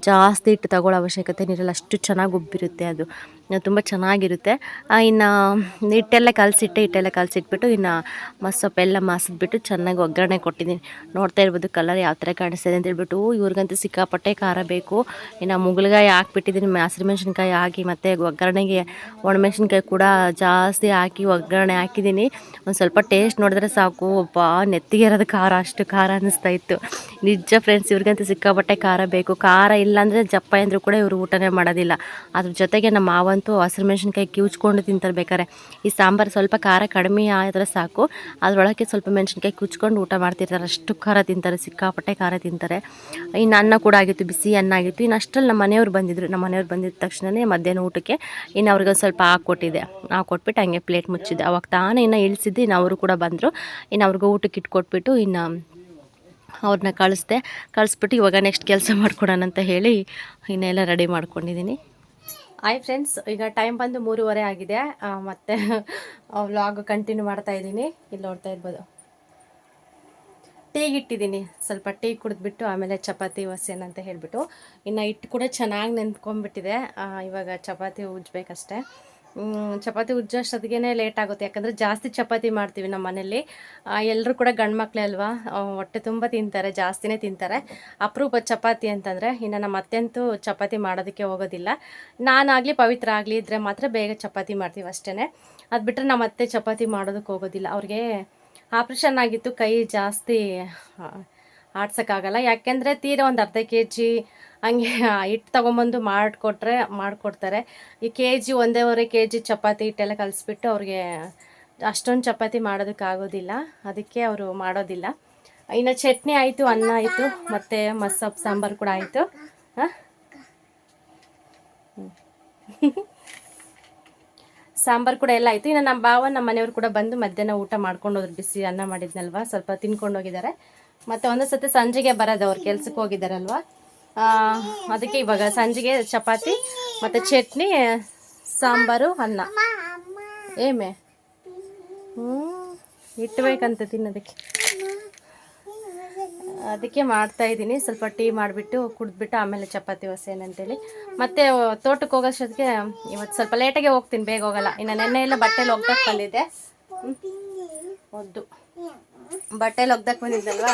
ಜಾಸ್ತಿ ಹಿಟ್ಟು ತಗೊಳ್ಳೋ ಅವಶ್ಯಕತೆ ಇರಲ್ಲ, ಅಷ್ಟು ಚೆನ್ನಾಗಿ ಉಬ್ಬಿರುತ್ತೆ ಅದು. ತುಂಬ ಚೆನ್ನಾಗಿರುತ್ತೆ. ಇನ್ನು ಹಿಟ್ಟೆಲ್ಲ ಕಲಸಿಟ್ಟೆ, ಹಿಟ್ಟೆಲ್ಲ ಕಲಸಿಟ್ಬಿಟ್ಟು ಇನ್ನು ಮಸ್ಸೊಪ್ಪು ಎಲ್ಲ ಮಸಿದ್ಬಿಟ್ಟು ಚೆನ್ನಾಗಿ ಒಗ್ಗರಣೆ ಕೊಟ್ಟಿದ್ದೀನಿ. ನೋಡ್ತಾ ಇರ್ಬೋದು ಕಲರ್ ಯಾವ ಥರ ಕಾಣಿಸ್ತಿದೆ ಅಂತ ಹೇಳ್ಬಿಟ್ಟು ಇವ್ರಿಗಂತೂ ಸಿಕ್ಕಾಪಟ್ಟೆ ಖಾರ ಬೇಕು. ಇನ್ನು ಮುಗುಳ್ಗಾಯಿ ಹಾಕ್ಬಿಟ್ಟಿದ್ದೀನಿ ಹಸಿರು ಮೆಣಸಿನ್ಕಾಯಿ ಹಾಕಿ ಮತ್ತು ಒಗ್ಗರಣೆಗೆ ಒಣಮೆಣ್ಸಿನ್ಕಾಯಿ ಕೂಡ ಜಾಸ್ತಿ ಹಾಕಿ ಒಗ್ಗರಣೆ ಹಾಕಿದ್ದೀನಿ. ಒಂದು ಸ್ವಲ್ಪ ಟೇಸ್ಟ್ ನೋಡಿದ್ರೆ ಸಾಕು. ಒಬ್ಬ ನೆತ್ತಿಗೆ ಇರೋದು ಖಾರ ಅಷ್ಟು. ಖಾರ ಅನ್ನಿಸ್ತಾ ಇತ್ತು. ನಿಜ ಫ್ರೆಂಡ್ಸ್ ಇವ್ರಿಗಂತೂ ಸಿಕ್ಕಾಪಟ್ಟೆ ಖಾರ ಬೇಕು. ಖಾರ ಇಲ್ಲಾಂದರೆ ಜಪ್ಪ ಅಂದರೂ ಕೂಡ ಇವರು ಊಟನೇ ಮಾಡೋದಿಲ್ಲ. ಅದ್ರ ಜೊತೆಗೆ ನಮ್ಮ ಮಾವಂತೂ ಹಸಿರು ಮೆಣಸಿನ್ಕಾಯಿ ಕಿವುಚ್ಕೊಂಡು ತಿಂತಾರೆ ಬೇಕಾರೆ ಈ ಸಾಂಬಾರು ಸ್ವಲ್ಪ ಖಾರ ಕಡಿಮೆ ಆದರೆ ಸಾಕು. ಅದರೊಳಗೆ ಸ್ವಲ್ಪ ಮೆಣಸಿನ್ಕಾಯಿ ಕುಚ್ಕೊಂಡು ಊಟ ಮಾಡ್ತಿರ್ತಾರೆ. ಅಷ್ಟು ಖಾರ ತಿಂತಾರೆ. ಸಿಕ್ಕಾಪಟ್ಟೆ ಖಾರ ತಿಂತಾರೆ. ಇನ್ನು ಅನ್ನ ಕೂಡ ಆಗಿತ್ತು, ಬಿಸಿ ಅನ್ನ ಆಗಿತ್ತು. ಇನ್ನು ಅಷ್ಟರಲ್ಲಿ ನಮ್ಮ ಮನೆಯವ್ರು ಬಂದಿದ್ದರು ನಮ್ಮ ಮನೆಯವ್ರು ಬಂದಿದ್ದ ತಕ್ಷಣವೇ ಮಧ್ಯಾಹ್ನ ಊಟಕ್ಕೆ ಇನ್ನು ಅವ್ರಿಗೆ ಒಂದು ಸ್ವಲ್ಪ ಹಾಕ್ಕೊಟ್ಟಿದ್ದೆ ಹಾಕ್ಕೊಟ್ಬಿಟ್ಟು ಹಂಗೆ ಪ್ಲೇಟ್ ಮುಚ್ಚಿದ್ದೆ. ಅವಾಗ ತಾನೇ ಇನ್ನು ಇಳಿಸಿದ್ದು. ಇನ್ನು ಅವರು ಕೂಡ ಬಂದರು. ಇನ್ನು ಅವ್ರಿಗೆ ಊಟಕ್ಕೆ ಇಟ್ಕೊಟ್ಬಿಟ್ಟು ಇನ್ನು ಅವ್ರನ್ನ ಕಳಿಸ್ದೆ. ಕಳಿಸ್ಬಿಟ್ಟು ಇವಾಗ ನೆಕ್ಸ್ಟ್ ಕೆಲಸ ಮಾಡ್ಕೊಡೋಣ ಅಂತ ಹೇಳಿ ಇನ್ನೆಲ್ಲ ರೆಡಿ ಮಾಡ್ಕೊಂಡಿದ್ದೀನಿ. ಹಾಯ್ ಫ್ರೆಂಡ್ಸ್ ಈಗ ಟೈಮ್ ಬಂದು ಮೂರುವರೆ ಆಗಿದೆ. ಮತ್ತು ವ್ಲಾಗ್ ಕಂಟಿನ್ಯೂ ಮಾಡ್ತಾ ಇದ್ದೀನಿ. ಇಲ್ಲಿ ನೋಡ್ತಾ ಇರ್ಬೋದು. ಟೀಗೆ ಇಟ್ಟಿದ್ದೀನಿ. ಸ್ವಲ್ಪ ಟೀ ಕುಡಿದ್ಬಿಟ್ಟು ಆಮೇಲೆ ಚಪಾತಿ ವಸೇನ್ ಅಂತ ಹೇಳಿಬಿಟ್ಟು. ಇನ್ನು ಹಿಟ್ಟು ಕೂಡ ಚೆನ್ನಾಗಿ ನೆನ್ಕೊಂಬಿಟ್ಟಿದೆ ಇವಾಗ ಚಪಾತಿ ಉಜ್ಬೇಕಷ್ಟೆ. ಮ್, ಚಪಾತಿ ಉಜ್ಜೋಷ್ಟೊತ್ತಿಗೆ ಲೇಟ್ ಆಗುತ್ತೆ. ಯಾಕಂದರೆ ಜಾಸ್ತಿ ಚಪಾತಿ ಮಾಡ್ತೀವಿ ನಮ್ಮ ಮನೇಲಿ ಎಲ್ಲರೂ ಕೂಡ ಗಂಡು ಮಕ್ಕಳೇ ಅಲ್ವಾ? ಹೊಟ್ಟೆ ತುಂಬ ತಿಂತಾರೆ, ಜಾಸ್ತಿನೇ ತಿಂತಾರೆ. ಅಪರೂಪ ಚಪಾತಿ ಅಂತಂದರೆ ಇನ್ನು ನಮ್ಮ ಅತ್ತೆಂತೂ ಚಪಾತಿ ಮಾಡೋದಕ್ಕೆ ಹೋಗೋದಿಲ್ಲ. ನಾನಾಗಲಿ ಪವಿತ್ರ ಆಗಲಿ ಇದ್ದರೆ ಮಾತ್ರ ಬೇಗ ಚಪಾತಿ ಮಾಡ್ತೀವಿ ಅಷ್ಟೇ ಅದು ಬಿಟ್ಟರೆ ನಮ್ಮ ಅತ್ತೆ ಚಪಾತಿ ಮಾಡೋದಕ್ಕೆ ಹೋಗೋದಿಲ್ಲ. ಅವ್ರಿಗೆ ಆಪ್ರೇಷನ್ ಆಗಿತ್ತು, ಕೈ ಜಾಸ್ತಿ ಆಡ್ಸೋಕ್ಕಾಗಲ್ಲ. ಯಾಕೆಂದರೆ ತೀರ ಒಂದು ಅರ್ಧ ಕೆ ಜಿ ಹಂಗೆ ಹಿಟ್ಟು ತೊಗೊಂಬಂದು ಮಾಡಿಕೊಟ್ರೆ, ಮಾಡಿಕೊಡ್ತಾರೆ. ಈ ಕೆ ಜಿ ಒಂದೇವರೆ ಕೆ ಜಿ ಚಪಾತಿ ಹಿಟ್ಟೆಲ್ಲ ಕಲಿಸ್ಬಿಟ್ಟು ಅವ್ರಿಗೆ ಅಷ್ಟೊಂದು ಚಪಾತಿ ಮಾಡೋದಕ್ಕಾಗೋದಿಲ್ಲ. ಅದಕ್ಕೆ ಅವರು ಮಾಡೋದಿಲ್ಲ. ಇನ್ನು ಚಟ್ನಿ ಆಯಿತು, ಅನ್ನ ಆಯಿತು, ಮತ್ತು ಮಸ್ಸೊಪ್ಪು ಸಾಂಬಾರು ಕೂಡ ಆಯಿತು. ಹಾಂ? ಸಾಂಬಾರು ಕೂಡ ಎಲ್ಲ ಆಯಿತು. ಇನ್ನು ನಮ್ಮ ಭಾವ ನಮ್ಮ ಮನೆಯವರು ಕೂಡ ಬಂದು ಮಧ್ಯಾಹ್ನ ಊಟ ಮಾಡ್ಕೊಂಡು ಹೋದ್ರು ಬಿಸಿ ಅನ್ನ ಮಾಡಿದ್ನಲ್ವ? ಸ್ವಲ್ಪ ತಿನ್ಕೊಂಡು ಹೋಗಿದ್ದಾರೆ. ಮತ್ತು ಒಂದೊಂದು ಸತಿ ಸಂಜೆಗೆ ಬರೋದು ಅವ್ರು ಕೆಲ್ಸಕ್ಕೆ ಹೋಗಿದ್ದಾರಲ್ವ? ಅದಕ್ಕೆ ಇವಾಗ ಸಂಜೆಗೆ ಚಪಾತಿ ಮತ್ತು ಚಟ್ನಿ, ಸಾಂಬಾರು, ಅನ್ನ. ಏಮೆ? ಹ್ಞೂ ಇಟ್ಬೇಕಂತ ತಿನ್ನೋದಕ್ಕೆ. ಅದಕ್ಕೆ ಮಾಡ್ತಾ ಇದ್ದೀನಿ. ಸ್ವಲ್ಪ ಟೀ ಮಾಡಿಬಿಟ್ಟು ಕುಡಿದ್ಬಿಟ್ಟು ಆಮೇಲೆ ಚಪಾತಿ ಹೊಸೇನು ಅಂತೇಳಿ ಮತ್ತೆ ತೋಟಕ್ಕೆ ಹೋಗೋಷ್ಟೊತ್ತಿಗೆ ಇವತ್ತು ಸ್ವಲ್ಪ ಲೇಟಾಗೆ ಹೋಗ್ತೀನಿ, ಬೇಗ ಹೋಗಲ್ಲ. ಇನ್ನು ನೆನ್ನೆ ಎಲ್ಲ ಬಟ್ಟೆಲಿ ಹೋಗ್ತಾ ಬಂದಿದ್ದೆ. ಒದ್ದು. ಬಟ್ಟೆಲಿ ಒಗ್ದಕ್ಕೆ ಬಂದಿದ್ದಲ್ವಾ?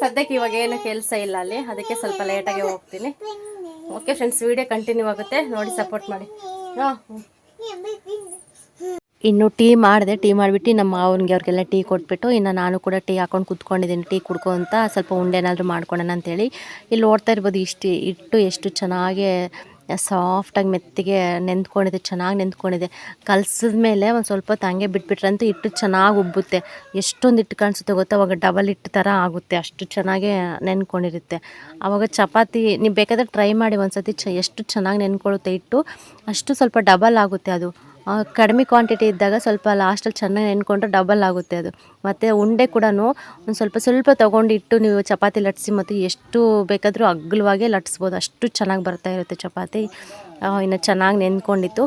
ಸದ್ಯಕ್ಕೆ ಇವಾಗ ಏನು ಕೆಲಸ ಇಲ್ಲ ಅಲ್ಲಿ. ಅದಕ್ಕೆ ಸ್ವಲ್ಪ ಲೇಟಾಗಿ ಹೋಗ್ತೀನಿ. ಓಕೆ ಫ್ರೆಂಡ್ಸ್ ವಿಡಿಯೋ ಕಂಟಿನ್ಯೂ ಆಗುತ್ತೆ. ನೋಡಿ ಸಪೋರ್ಟ್ ಮಾಡಿ. ಇನ್ನು ಟೀ ಮಾಡಿದೆ, ಟೀ ಮಾಡಿಬಿಟ್ಟು ನಮ್ಮ ಮಾವನಿಗೆ ಅವ್ರಿಗೆಲ್ಲ ಟೀ ಕೊಟ್ಬಿಟ್ಟು ಇನ್ನು ನಾನು ಕೂಡ ಟೀ ಹಾಕೊಂಡು ಕುತ್ಕೊಂಡಿದ್ದೀನಿ. ಟೀ ಕುಡ್ಕೊಂತ ಸ್ವಲ್ಪ ಉಂಡೆನಾದರೂ ಮಾಡ್ಕೊಳ್ಳೋಣ ಅಂತೇಳಿ. ಇಲ್ಲಿ ನೋಡ್ತಾ ಇರ್ಬೋದು ಇಷ್ಟು, ಇಟ್ಟು ಎಷ್ಟು ಚೆನ್ನಾಗಿ ಸಾಫ್ಟಾಗಿ ಮೆತ್ತಿಗೆ ನೆಂದ್ಕೊಂಡಿದೆ, ಚೆನ್ನಾಗಿ ನೆಂದ್ಕೊಂಡಿದೆ. ಕಲಸಿದ ಮೇಲೆ ಒಂದು ಸ್ವಲ್ಪ ಹೊತ್ತು ಹಂಗೆ ಬಿಟ್ಬಿಟ್ರಂತೂ ಹಿಟ್ಟು ಚೆನ್ನಾಗಿ ಉಬ್ಬುತ್ತೆ. ಎಷ್ಟೊಂದು ಹಿಟ್ಟು ಕಾಣಿಸುತ್ತೆ ಗೊತ್ತಾ? ಅವಾಗ ಡಬಲ್ ಹಿಟ್ಟು ಥರ ಆಗುತ್ತೆ. ಅಷ್ಟು ಚೆನ್ನಾಗಿ ನೆನ್ಕೊಂಡಿರುತ್ತೆ. ಆವಾಗ ಚಪಾತಿ, ನೀವು ಬೇಕಾದ್ರೆ ಟ್ರೈ ಮಾಡಿ ಒಂದು ಸತಿ ಚ, ಎಷ್ಟು ಚೆನ್ನಾಗಿ ನೆನ್ಕೊಳ್ಳುತ್ತೆ ಹಿಟ್ಟು, ಅಷ್ಟು ಸ್ವಲ್ಪ ಡಬಲ್ ಆಗುತ್ತೆ ಅದು. ಕಡಿಮೆ ಕ್ವಾಂಟಿಟಿ ಇದ್ದಾಗ ಸ್ವಲ್ಪ ಲಾಸ್ಟಲ್ಲಿ ಚೆನ್ನಾಗಿ ನೆನ್ಕೊಂಡ್ರೆ ಡಬಲ್ ಆಗುತ್ತೆ ಅದು. ಮತ್ತು ಉಂಡೆ ಕೂಡ ಒಂದು ಸ್ವಲ್ಪ ಸ್ವಲ್ಪ ತೊಗೊಂಡಿಟ್ಟು ನೀವು ಚಪಾತಿ ಲಟ್ಸಿ ಮತ್ತು ಎಷ್ಟು ಬೇಕಾದರೂ ಅಗ್ಲವಾಗೇ ಲಟ್ಸ್ಬೋದು. ಅಷ್ಟು ಚೆನ್ನಾಗಿ ಬರ್ತಾ ಇರುತ್ತೆ ಚಪಾತಿ. ಇನ್ನು ಚೆನ್ನಾಗಿ ನೆನ್ಕೊಂಡಿತ್ತು.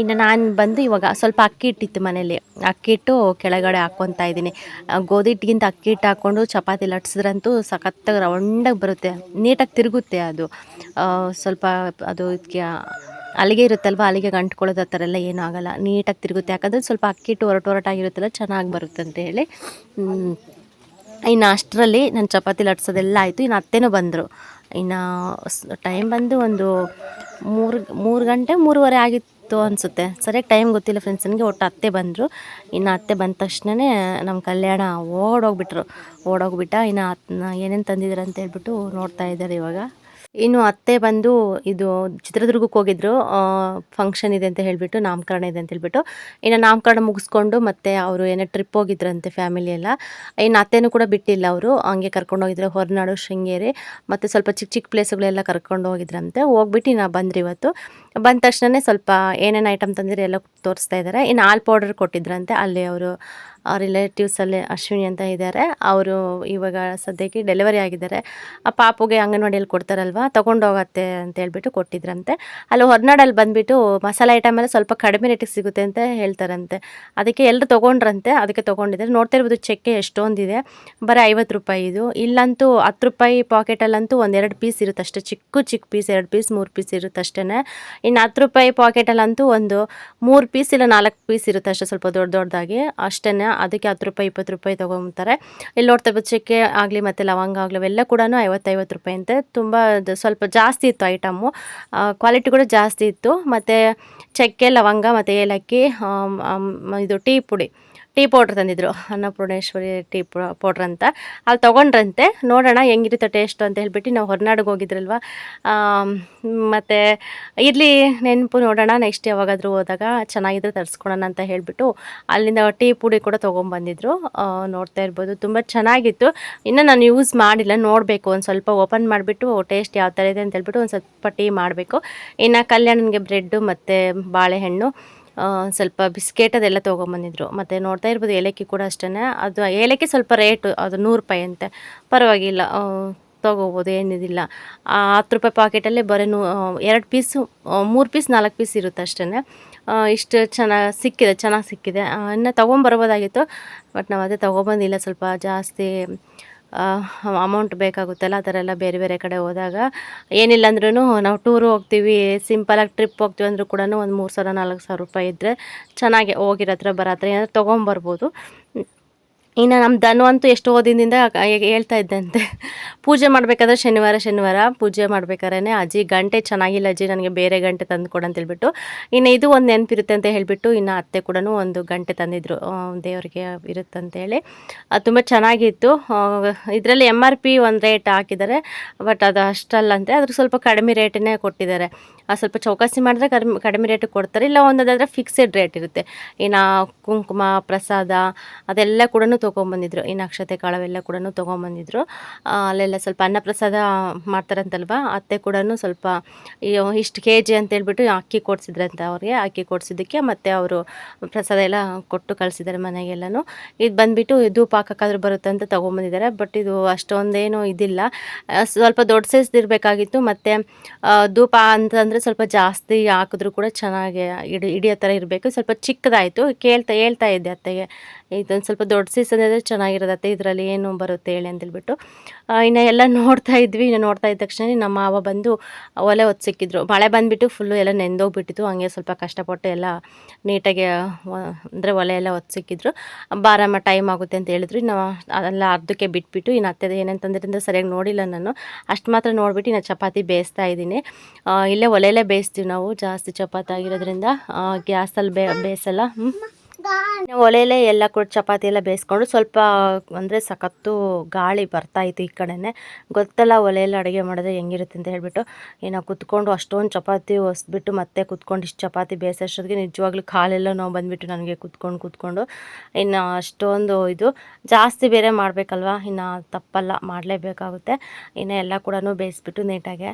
ಇನ್ನು ನಾನು ಬಂದು ಇವಾಗ ಸ್ವಲ್ಪ ಅಕ್ಕಿ ಹಿಟ್ಟಿತ್ತು ಮನೇಲಿ. ಅಕ್ಕಿ ಹಿಟ್ಟು ಕೆಳಗಡೆ ಹಾಕ್ಕೊತಾ ಇದ್ದೀನಿ. ಗೋಧಿ ಹಿಟ್ಟಿಗಿಂತ ಅಕ್ಕಿ ಹಿಟ್ಟು ಹಾಕ್ಕೊಂಡು ಚಪಾತಿ ಲಟ್ಸಿದ್ರಂತೂ ಸಖತ್ತಾಗಿ ರೌಂಡಾಗಿ ಬರುತ್ತೆ. ನೀಟಾಗಿ ತಿರುಗುತ್ತೆ ಅದು. ಸ್ವಲ್ಪ ಅದು ಇದಕ್ಕೆ ಅಲ್ಲಿಗೆ ಇರುತ್ತಲ್ವ? ಅಲ್ಲಿಗೆ ಗಂಟ್ಕೊಳ್ಳೋದು ಆ ಥರ ಎಲ್ಲ ಏನಾಗಲ್ಲ ನೀಟಾಗಿ ತಿರುಗುತ್ತೆ. ಯಾಕಂದರೆ ಸ್ವಲ್ಪ ಅಕ್ಕಿ ಹಿಟ್ಟು ಒರಟು ಒರಟಾಗಿರುತ್ತಲ್ಲ ಚೆನ್ನಾಗಿ ಬರುತ್ತೆ ಅಂತ ಹೇಳಿ. ಇನ್ನು ಅಷ್ಟರಲ್ಲಿ ನಾನು ಚಪಾತಿ ಲಟ್ಸೋದೆಲ್ಲ ಆಯಿತು. ಇನ್ನು ಅತ್ತೆನೂ ಬಂದರು. ಇನ್ನು ಟೈಮ್ ಬಂದು ಒಂದು ಮೂರು ಮೂರು ಗಂಟೆ, ಮೂರುವರೆ ಆಗಿತ್ತು ಅನಿಸುತ್ತೆ. ಸರಿಯಾಗಿ ಟೈಮ್ ಗೊತ್ತಿಲ್ಲ ಫ್ರೆಂಡ್ಸ್ ನನಗೆ, ಒಟ್ಟು ಅತ್ತೆ ಬಂದರು. ಇನ್ನು ಅತ್ತೆ ಬಂದ ತಕ್ಷಣವೇ ನಮ್ಮ ಕಲ್ಯಾಣ ಓಡೋಗ್ಬಿಟ್ರು. ಓಡೋಗ್ಬಿಟ್ಟ ಇನ್ನು ಏನೇನು ತಂದಿದ್ದಾರೆ ಅಂತ ಹೇಳ್ಬಿಟ್ಟು ನೋಡ್ತಾ ಇದ್ದಾರೆ ಇವಾಗ. ಇನ್ನು ಅತ್ತೆ ಬಂದು ಇದು ಚಿತ್ರದುರ್ಗಕ್ಕೆ ಹೋಗಿದ್ರು. ಫಂಕ್ಷನ್ ಇದೆ ಅಂತ ಹೇಳಿಬಿಟ್ಟು, ನಾಮಕರಣ ಇದೆ ಅಂತ ಹೇಳ್ಬಿಟ್ಟು. ಇನ್ನು ನಾಮಕರಣ ಮುಗಿಸ್ಕೊಂಡು ಮತ್ತೆ ಅವರು ಏನೋ ಟ್ರಿಪ್ ಹೋಗಿದ್ರಂತೆ ಫ್ಯಾಮಿಲಿ ಎಲ್ಲ. ಇನ್ನು ಅತ್ತೆನೂ ಕೂಡ ಬಿಟ್ಟಿಲ್ಲ ಅವರು. ಹಂಗೆ ಕರ್ಕೊಂಡು ಹೋಗಿದ್ರು, ಹೊರನಾಡು ಶೃಂಗೇರಿ. ಮತ್ತು ಸ್ವಲ್ಪ ಚಿಕ್ಕ ಚಿಕ್ಕ ಪ್ಲೇಸ್ಗಳೆಲ್ಲ ಕರ್ಕೊಂಡು ಹೋಗಿದ್ರಂತೆ. ಹೋಗ್ಬಿಟ್ಟು ಇನ್ನು ಬಂದ್ರಿ ಇವತ್ತು. ಬಂದ ತಕ್ಷಣನೇ ಸ್ವಲ್ಪ ಏನೇನು ಐಟಮ್ ತಂದಿರೋ ಎಲ್ಲ ತೋರಿಸ್ತಾ ಇದ್ದಾರೆ ಇನ್ನು ಹಾಲು ಪೌಡರ್ ಕೊಟ್ಟಿದ್ರಂತೆ, ಅಲ್ಲಿ ಅವರು ರಿಲೇಟಿವ್ಸಲ್ಲಿ ಅಶ್ವಿನಿ ಅಂತ ಇದ್ದಾರೆ ಅವರು ಇವಾಗ ಸದ್ಯಕ್ಕೆ ಡೆಲಿವರಿ ಆಗಿದ್ದಾರೆ. ಆ ಪಾಪುಗೆ ಅಂಗನವಾಡಿಯಲ್ಲಿ ಕೊಡ್ತಾರಲ್ವ, ತೊಗೊಂಡೋಗತ್ತೆ ಅಂತ ಹೇಳ್ಬಿಟ್ಟು ಕೊಟ್ಟಿದ್ರಂತೆ. ಅಲ್ಲಿ ಹೊರನಾಡಲ್ಲಿ ಬಂದುಬಿಟ್ಟು ಮಸಾಲೆ ಐಟಮ್ ಎಲ್ಲ ಸ್ವಲ್ಪ ಕಡಿಮೆ ರೇಟಿಗೆ ಸಿಗುತ್ತೆ ಅಂತ ಹೇಳ್ತಾರಂತೆ. ಅದಕ್ಕೆ ಎಲ್ಲರೂ ತೊಗೊಂಡ್ರಂತೆ, ಅದಕ್ಕೆ ತೊಗೊಂಡಿದ್ದಾರೆ. ನೋಡ್ತಾ ಇರ್ಬೋದು ಚೆಕ್ಕೆ ಎಷ್ಟೊಂದಿದೆ. ಬರೀ ಐವತ್ತು ರೂಪಾಯಿ ಇದು. ಇಲ್ಲಂತೂ ಹತ್ತು ರೂಪಾಯಿ ಪಾಕೆಟಲ್ಲಂತೂ ಒಂದೆರಡು ಪೀಸ್ ಇರುತ್ತೆ ಅಷ್ಟೇ ಚಿಕ್ಕ ಚಿಕ್ಕ ಪೀಸ್ ಎರಡು ಪೀಸ್ ಮೂರು ಪೀಸ್ ಇರುತ್ತೆ ಅಷ್ಟೇ ಇನ್ನು ಹತ್ತು ರೂಪಾಯಿ ಪಾಕೆಟಲ್ಲಂತೂ ಒಂದು ಮೂರು ಪೀಸ್ ಇಲ್ಲ ನಾಲ್ಕು ಪೀಸ್ ಇರುತ್ತೆ ಅಷ್ಟೇ ಸ್ವಲ್ಪ ದೊಡ್ಡ ದೊಡ್ಡದಾಗಿ ಅಷ್ಟೇ ಅದಕ್ಕೆ ಹತ್ತು ರೂಪಾಯಿ, ಇಪ್ಪತ್ತು ರೂಪಾಯಿ ತೊಗೊಂತಾರೆ ಇಲ್ಲಿ ನೋಡ್ತಾ ಇರ್ಬೋದು ಚಕ್ಕೆ ಆಗಲಿ ಮತ್ತು ಲವಂಗ ಆಗಲಿ ಅವೆಲ್ಲ ಕೂಡ ಐವತ್ತೈವತ್ತು ರೂಪಾಯಿ ಅಂತೆ ತುಂಬ ಸ್ವಲ್ಪ ಜಾಸ್ತಿ ಇತ್ತು ಐಟಮ್ಮು ಕ್ವಾಲಿಟಿ ಕೂಡ ಜಾಸ್ತಿ ಇತ್ತು. ಮತ್ತು ಚಕ್ಕೆ, ಲವಂಗ ಮತ್ತು ಏಲಕ್ಕಿ ಇದು ಟೀ ಪುಡಿ. ಟೀ ಪೌಡ್ರ್ ತಂದಿದ್ರು, ಅನ್ನಪೂರ್ಣೇಶ್ವರಿ ಟೀ ಪೌಡ್ರ್ ಅಂತ. ಅಲ್ಲಿ ತೊಗೊಂಡ್ರಂತೆ, ನೋಡೋಣ ಹೆಂಗಿರುತ್ತೆ ಟೇಸ್ಟ್ ಅಂತ ಹೇಳಿಬಿಟ್ಟು ನಾವು ಹೊರನಾಡಿಗೆ ಹೋಗಿದ್ರಲ್ವ. ಮತ್ತು ಇರಲಿ ನೆನಪು ನೋಡೋಣ, ನೆಕ್ಸ್ಟ್ ಯಾವಾಗಾದರೂ ಹೋದಾಗ ಚೆನ್ನಾಗಿದ್ರೆ ತರಿಸ್ಕೊಳೋಣ ಅಂತ ಹೇಳಿಬಿಟ್ಟು ಅಲ್ಲಿಂದ ಟೀ ಪುಡಿ ಕೂಡ ತೊಗೊಂಬಂದಿದ್ರು. ನೋಡ್ತಾ ಇರ್ಬೋದು, ತುಂಬ ಚೆನ್ನಾಗಿತ್ತು. ಇನ್ನು ನಾನು ಯೂಸ್ ಮಾಡಿಲ್ಲ, ನೋಡಬೇಕು, ಒಂದು ಸ್ವಲ್ಪ ಓಪನ್ ಮಾಡಿಬಿಟ್ಟು ಟೇಸ್ಟ್ ಯಾವ ಥರ ಇದೆ ಅಂತ ಹೇಳ್ಬಿಟ್ಟು ಒಂದು ಸ್ವಲ್ಪ ಟೀ ಮಾಡಬೇಕು. ಇನ್ನು ಕಲ್ಯಾಣನಿಗೆ ಬ್ರೆಡ್ಡು ಮತ್ತು ಬಾಳೆಹಣ್ಣು. ಸ್ವಲ್ಪ ಬಿಸ್ಕೆಟ್ ಅದೆಲ್ಲ ತೊಗೊಂಬಂದಿದ್ರು. ಮತ್ತು ನೋಡ್ತಾ ಇರ್ಬೋದು ಏಲಕ್ಕಿ ಕೂಡ ಅಷ್ಟೇ ಅದು ಏಲಕ್ಕಿ ಸ್ವಲ್ಪ ರೇಟು ಅದು ನೂರು ರೂಪಾಯಿ ಅಂತೆ. ಪರವಾಗಿಲ್ಲ ತೊಗೋಬೋದು, ಏನಿದಿಲ್ಲ. ಹತ್ತು ರೂಪಾಯಿ ಪಾಕೆಟಲ್ಲೇ ಬರೀ ನೂ ಎರಡು ಪೀಸು ಮೂರು ಪೀಸ್ ನಾಲ್ಕು ಪೀಸ್ ಇರುತ್ತೆ ಅಷ್ಟೇ ಇಷ್ಟು ಚೆನ್ನಾಗಿ ಸಿಕ್ಕಿದೆ ಚೆನ್ನಾಗಿ ಸಿಕ್ಕಿದೆ. ಇನ್ನು ತೊಗೊಂಬರ್ಬೋದಾಗಿತ್ತು. ಬಟ್ ನಾವು ಅದೇ ತೊಗೊಬಂದಿಲ್ಲ, ಸ್ವಲ್ಪ ಜಾಸ್ತಿ ಅಮೌಂಟ್ ಬೇಕಾಗುತ್ತಲ್ಲ ಆ ಥರ ಎಲ್ಲ ಬೇರೆ ಬೇರೆ ಕಡೆ ಹೋದಾಗ ಏನಿಲ್ಲ ಅಂದ್ರೂ ನಾವು ಟೂರು ಹೋಗ್ತೀವಿ ಸಿಂಪಲಾಗಿ ಟ್ರಿಪ್ ಹೋಗ್ತೀವಿ ಅಂದರೂ ಕೂಡ ಒಂದು ಮೂರು ಸಾವಿರ, ನಾಲ್ಕು ಸಾವಿರ ರೂಪಾಯಿ ಇದ್ದರೆ ಚೆನ್ನಾಗಿ ಹೋಗಿರೋ ಹತ್ರ ಬರೋ ಹತ್ರ ಏನಾದ್ರು ತೊಗೊಂಬರ್ಬೋದು ಇನ್ನು ನಮ್ಮ ಧನು ಅಂತೂ ಎಷ್ಟೋ ಓದಿನಿಂದ ಹೇಳ್ತಾ ಇದ್ದಂತೆ. ಪೂಜೆ ಮಾಡಬೇಕಾದ್ರೆ ಶನಿವಾರ ಶನಿವಾರ ಪೂಜೆ ಮಾಡ್ಬೇಕಾದ್ರೆ ಅಜ್ಜಿ, ಗಂಟೆ ಚೆನ್ನಾಗಿಲ್ಲ ಅಜ್ಜಿ, ನನಗೆ ಬೇರೆ ಗಂಟೆ ತಂದು ಕೊಡು ಅಂತ ಹೇಳ್ಬಿಟ್ಟು ಇನ್ನು ಇದು ಒಂದು ನೆನಪಿರುತ್ತೆ ಅಂತ ಹೇಳಿಬಿಟ್ಟು ಇನ್ನು ಅತ್ತೆ ಕೂಡ ಒಂದು ಗಂಟೆ ತಂದಿದ್ರು. ದೇವರಿಗೆ ಇರುತ್ತಂತೇಳಿ. ಅದು ತುಂಬ ಚೆನ್ನಾಗಿತ್ತು. ಇದರಲ್ಲಿ ಎಂ ಆರ್ ಪಿ ಒಂದು ರೇಟ್ ಹಾಕಿದ್ದಾರೆ, ಬಟ್ ಅದು ಅಷ್ಟಲ್ಲಂತೆ ಅದ್ರ ಸ್ವಲ್ಪ ಕಡಿಮೆ ರೇಟನ್ನೇ ಕೊಟ್ಟಿದ್ದಾರೆ. ಸ್ವಲ್ಪ ಚೌಕಾಸಿ ಮಾಡಿದ್ರೆ ಕಡಿಮೆ ಕಡಿಮೆ ರೇಟಿಗೆ ಕೊಡ್ತಾರೆ. ಇಲ್ಲ ಒಂದಾದ್ರೆ ಫಿಕ್ಸೆಡ್ ರೇಟ್ ಇರುತ್ತೆ. ಇನ್ನು ಕುಂಕುಮ, ಪ್ರಸಾದ ಅದೆಲ್ಲ ಕೂಡ ತೊಗೊಂಬಂದಿದ್ರು. ಈ ಅಕ್ಷತೆ ಕಾಳವೆಲ್ಲ ಕೂಡ ತೊಗೊಂಬಂದಿದ್ರು. ಅಲ್ಲೆಲ್ಲ ಸ್ವಲ್ಪ ಅನ್ನ ಪ್ರಸಾದ ಮಾಡ್ತಾರಂತಲ್ವ, ಅತ್ತೆ ಕೂಡ ಸ್ವಲ್ಪ ಇಷ್ಟು ಕೆ ಜಿ ಅಂತ ಹೇಳ್ಬಿಟ್ಟು ಅಕ್ಕಿ ಕೊಡ್ಸಿದ್ರಂತೆ ಅವ್ರಿಗೆ. ಅಕ್ಕಿ ಕೊಡ್ಸಿದ್ದಕ್ಕೆ ಮತ್ತು ಅವರು ಪ್ರಸಾದ ಎಲ್ಲ ಕೊಟ್ಟು ಕಳಿಸಿದ್ದಾರೆ ಮನೆಗೆಲ್ಲನೂ. ಇದು ಬಂದುಬಿಟ್ಟು ಧೂಪ ಹಾಕೋಕ್ಕಾದ್ರೂ ಬರುತ್ತೆ ಅಂತ ತೊಗೊಂಬಂದಿದ್ದಾರೆ. ಬಟ್ ಇದು ಅಷ್ಟೊಂದೇನು ಇದಿಲ್ಲ. ಸ್ವಲ್ಪ ದೊಡ್ಡ ಸೈಜ್ ಇರಬೇಕಾಗಿತ್ತು. ಮತ್ತು ಧೂಪ ಅಂತಂದರೆ ಸ್ವಲ್ಪ ಜಾಸ್ತಿ ಹಾಕಿದ್ರು ಕೂಡ ಚೆನ್ನಾಗಿ ಇಡಿ, ಹಿಡಿಯೋ ಥರ ಇರಬೇಕು. ಸ್ವಲ್ಪ ಚಿಕ್ಕದಾಯಿತು. ಕೇಳ್ತಾ, ಹೇಳ್ತಾ ಇದ್ದೆ ಅತ್ತೆಗೆ. ಇದೊಂದು ಸ್ವಲ್ಪ ದೊಡ್ಡ ಸೈಜ್ ಅಂದರೆ ಚೆನ್ನಾಗಿರೋದತ್ತೆ ಇದರಲ್ಲಿ ಏನು ಬರುತ್ತೆ ಹೇಳಿ ಅಂತೇಳ್ಬಿಟ್ಟು ಇನ್ನು ಎಲ್ಲ ನೋಡ್ತಾ ಇದ್ವಿ, ಇನ್ನು ನೋಡ್ತಾ ಇದ್ದ ತಕ್ಷಣ ನಮ್ಮ ಮಾವ ಬಂದು ಒಲೆ ಸಿಕ್ಕಿದ್ರು. ಮಳೆ ಬಂದುಬಿಟ್ಟು ಫುಲ್ಲು ಎಲ್ಲ ನೆಂದೋಗ್ಬಿಟ್ಟಿತ್ತು, ಹಂಗೆ ಸ್ವಲ್ಪ ಕಷ್ಟಪಟ್ಟು ಎಲ್ಲ ನೀಟಾಗಿ ಅಂದರೆ ಒಲೆ ಎಲ್ಲ ಹೊತ್ತು ಸಿಕ್ಕಿದ್ರು. ಬಾರಮ್ಮ ಟೈಮ್ ಆಗುತ್ತೆ ಅಂತ ಹೇಳಿದ್ರು. ಇನ್ನು ಅದೆಲ್ಲ ಅರ್ಧಕ್ಕೆ ಬಿಟ್ಬಿಟ್ಟು, ಇನ್ನು ಅತ್ತೆದು ಏನಂತಂದ್ರಿಂದ ತಂದಿರಿಂದ ಸರಿಯಾಗಿ ನೋಡಿಲ್ಲ ನಾನು. ಅಷ್ಟು ಮಾತ್ರ ನೋಡ್ಬಿಟ್ಟು ಇನ್ನು ಚಪಾತಿ ಬೇಯಿಸ್ತಾ ಇದ್ದೀನಿ. ಇಲ್ಲೇ ಒಲೆಯಲ್ಲೇ ಬೇಯಿಸ್ತೀವಿ ನಾವು, ಜಾಸ್ತಿ ಚಪಾತಿ ಆಗಿರೋದ್ರಿಂದ. ಗ್ಯಾಸಲ್ಲಿ ಬೇಯಿಸಲ್ಲ. ಒಲೆಯಲ್ಲೇ ಎಲ್ಲ ಕೂಡ ಚಪಾತಿ ಎಲ್ಲ ಬೇಯಿಸ್ಕೊಂಡು ಸ್ವಲ್ಪ, ಅಂದರೆ ಸಖತ್ತು ಗಾಳಿ ಬರ್ತಾ ಇತ್ತು ಈ ಕಡೆನೇ. ಗೊತ್ತಲ್ಲ ಒಲೆಯಲ್ಲಿ ಅಡುಗೆ ಮಾಡಿದ್ರೆ ಹೆಂಗಿರುತ್ತೆ ಅಂತ ಹೇಳ್ಬಿಟ್ಟು. ಏನೋ ಕುತ್ಕೊಂಡು ಅಷ್ಟೊಂದು ಚಪಾತಿ ಹೊಸ್ಬಿಟ್ಟು ಮತ್ತೆ ಕುತ್ಕೊಂಡು ಇಷ್ಟು ಚಪಾತಿ ಬೇಯಿಸೋಷ್ಟೊತ್ತಿಗೆ ನಿಜವಾಗ್ಲೂ ಕಾಲೆಲ್ಲ ನೋವು ಬಂದುಬಿಟ್ಟು ನನಗೆ ಕುತ್ಕೊಂಡು ಕುತ್ಕೊಂಡು. ಇನ್ನು ಅಷ್ಟೊಂದು ಇದು ಜಾಸ್ತಿ ಬೇರೆ ಮಾಡಬೇಕಲ್ವ? ಇನ್ನು ತಪ್ಪಲ್ಲ, ಮಾಡಲೇಬೇಕಾಗುತ್ತೆ. ಇನ್ನು ಎಲ್ಲ ಕೂಡ ಬೇಯಿಸ್ಬಿಟ್ಟು ನೀಟಾಗೆ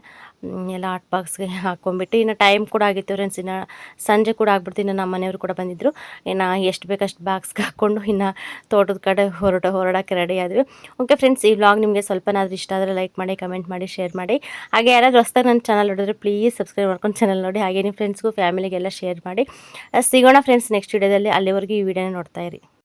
ಎಲ್ಲ ಆಟ್ ಬಾಕ್ಸ್ಗೆ ಹಾಕ್ಕೊಂಡ್ಬಿಟ್ಟು ಇನ್ನು ಟೈಮ್ ಕೂಡ ಆಗಿತ್ತು ಫ್ರೆಂಡ್ಸ್ ಇನ್ನು ಸಂಜೆ ಕೂಡ ಆಗ್ಬಿಡ್ತು. ಇನ್ನು ನಮ್ಮ ಮನೆಯವರು ಕೂಡ ಬಂದಿದ್ದರು ಇನ್ನು ಎಷ್ಟು ಬೇಕಷ್ಟು ಬಾಕ್ಸ್ಗೆ ಹಾಕ್ಕೊಂಡು ಇನ್ನು ತೋಟದ ಕಡೆ ಹೊರಟ, ಹೊರಡೋಕ್ಕೆ ರೆಡಿ ಆದ್ವಿ. ಓಕೆ ಫ್ರೆಂಡ್ಸ್ ಈ ವ್ಲಾಗ್ ನಿಮಗೆ ಸ್ವಲ್ಪನಾದ್ರೂ ಇಷ್ಟ ಆದರೆ ಲೈಕ್ ಮಾಡಿ ಕಮೆಂಟ್ ಮಾಡಿ ಶೇರ್ ಮಾಡಿ. ಹಾಗೆ ಯಾರಾದರೂ ಹೊಸ್ದಾಗ ನನ್ನ ಚಾನಲ್ ನೋಡಿದ್ರೆ ಪ್ಲೀಸ್ ಸಬ್ಸ್ಕ್ರೈಬ್ ಮಾಡ್ಕೊಂಡು ಚಾನಲ್ ನೋಡಿ. ಹಾಗೆ ನಿಮ್ಮ ಫ್ರೆಂಡ್ಸ್ಗೂ ಫ್ಯಾಮಿಲಿಗೆಲ್ಲ ಶೇರ್ ಮಾಡಿ. ಸಿಗೋಣ ಫ್ರೆಂಡ್ಸ್ ನೆಕ್ಸ್ಟ್ ವಿಡಿಯೋದಲ್ಲಿ ಅಲ್ಲಿವರೆಗೂ ಈ ವಿಡಿಯೋನ ನೋಡ್ತಾ ಇರಿ.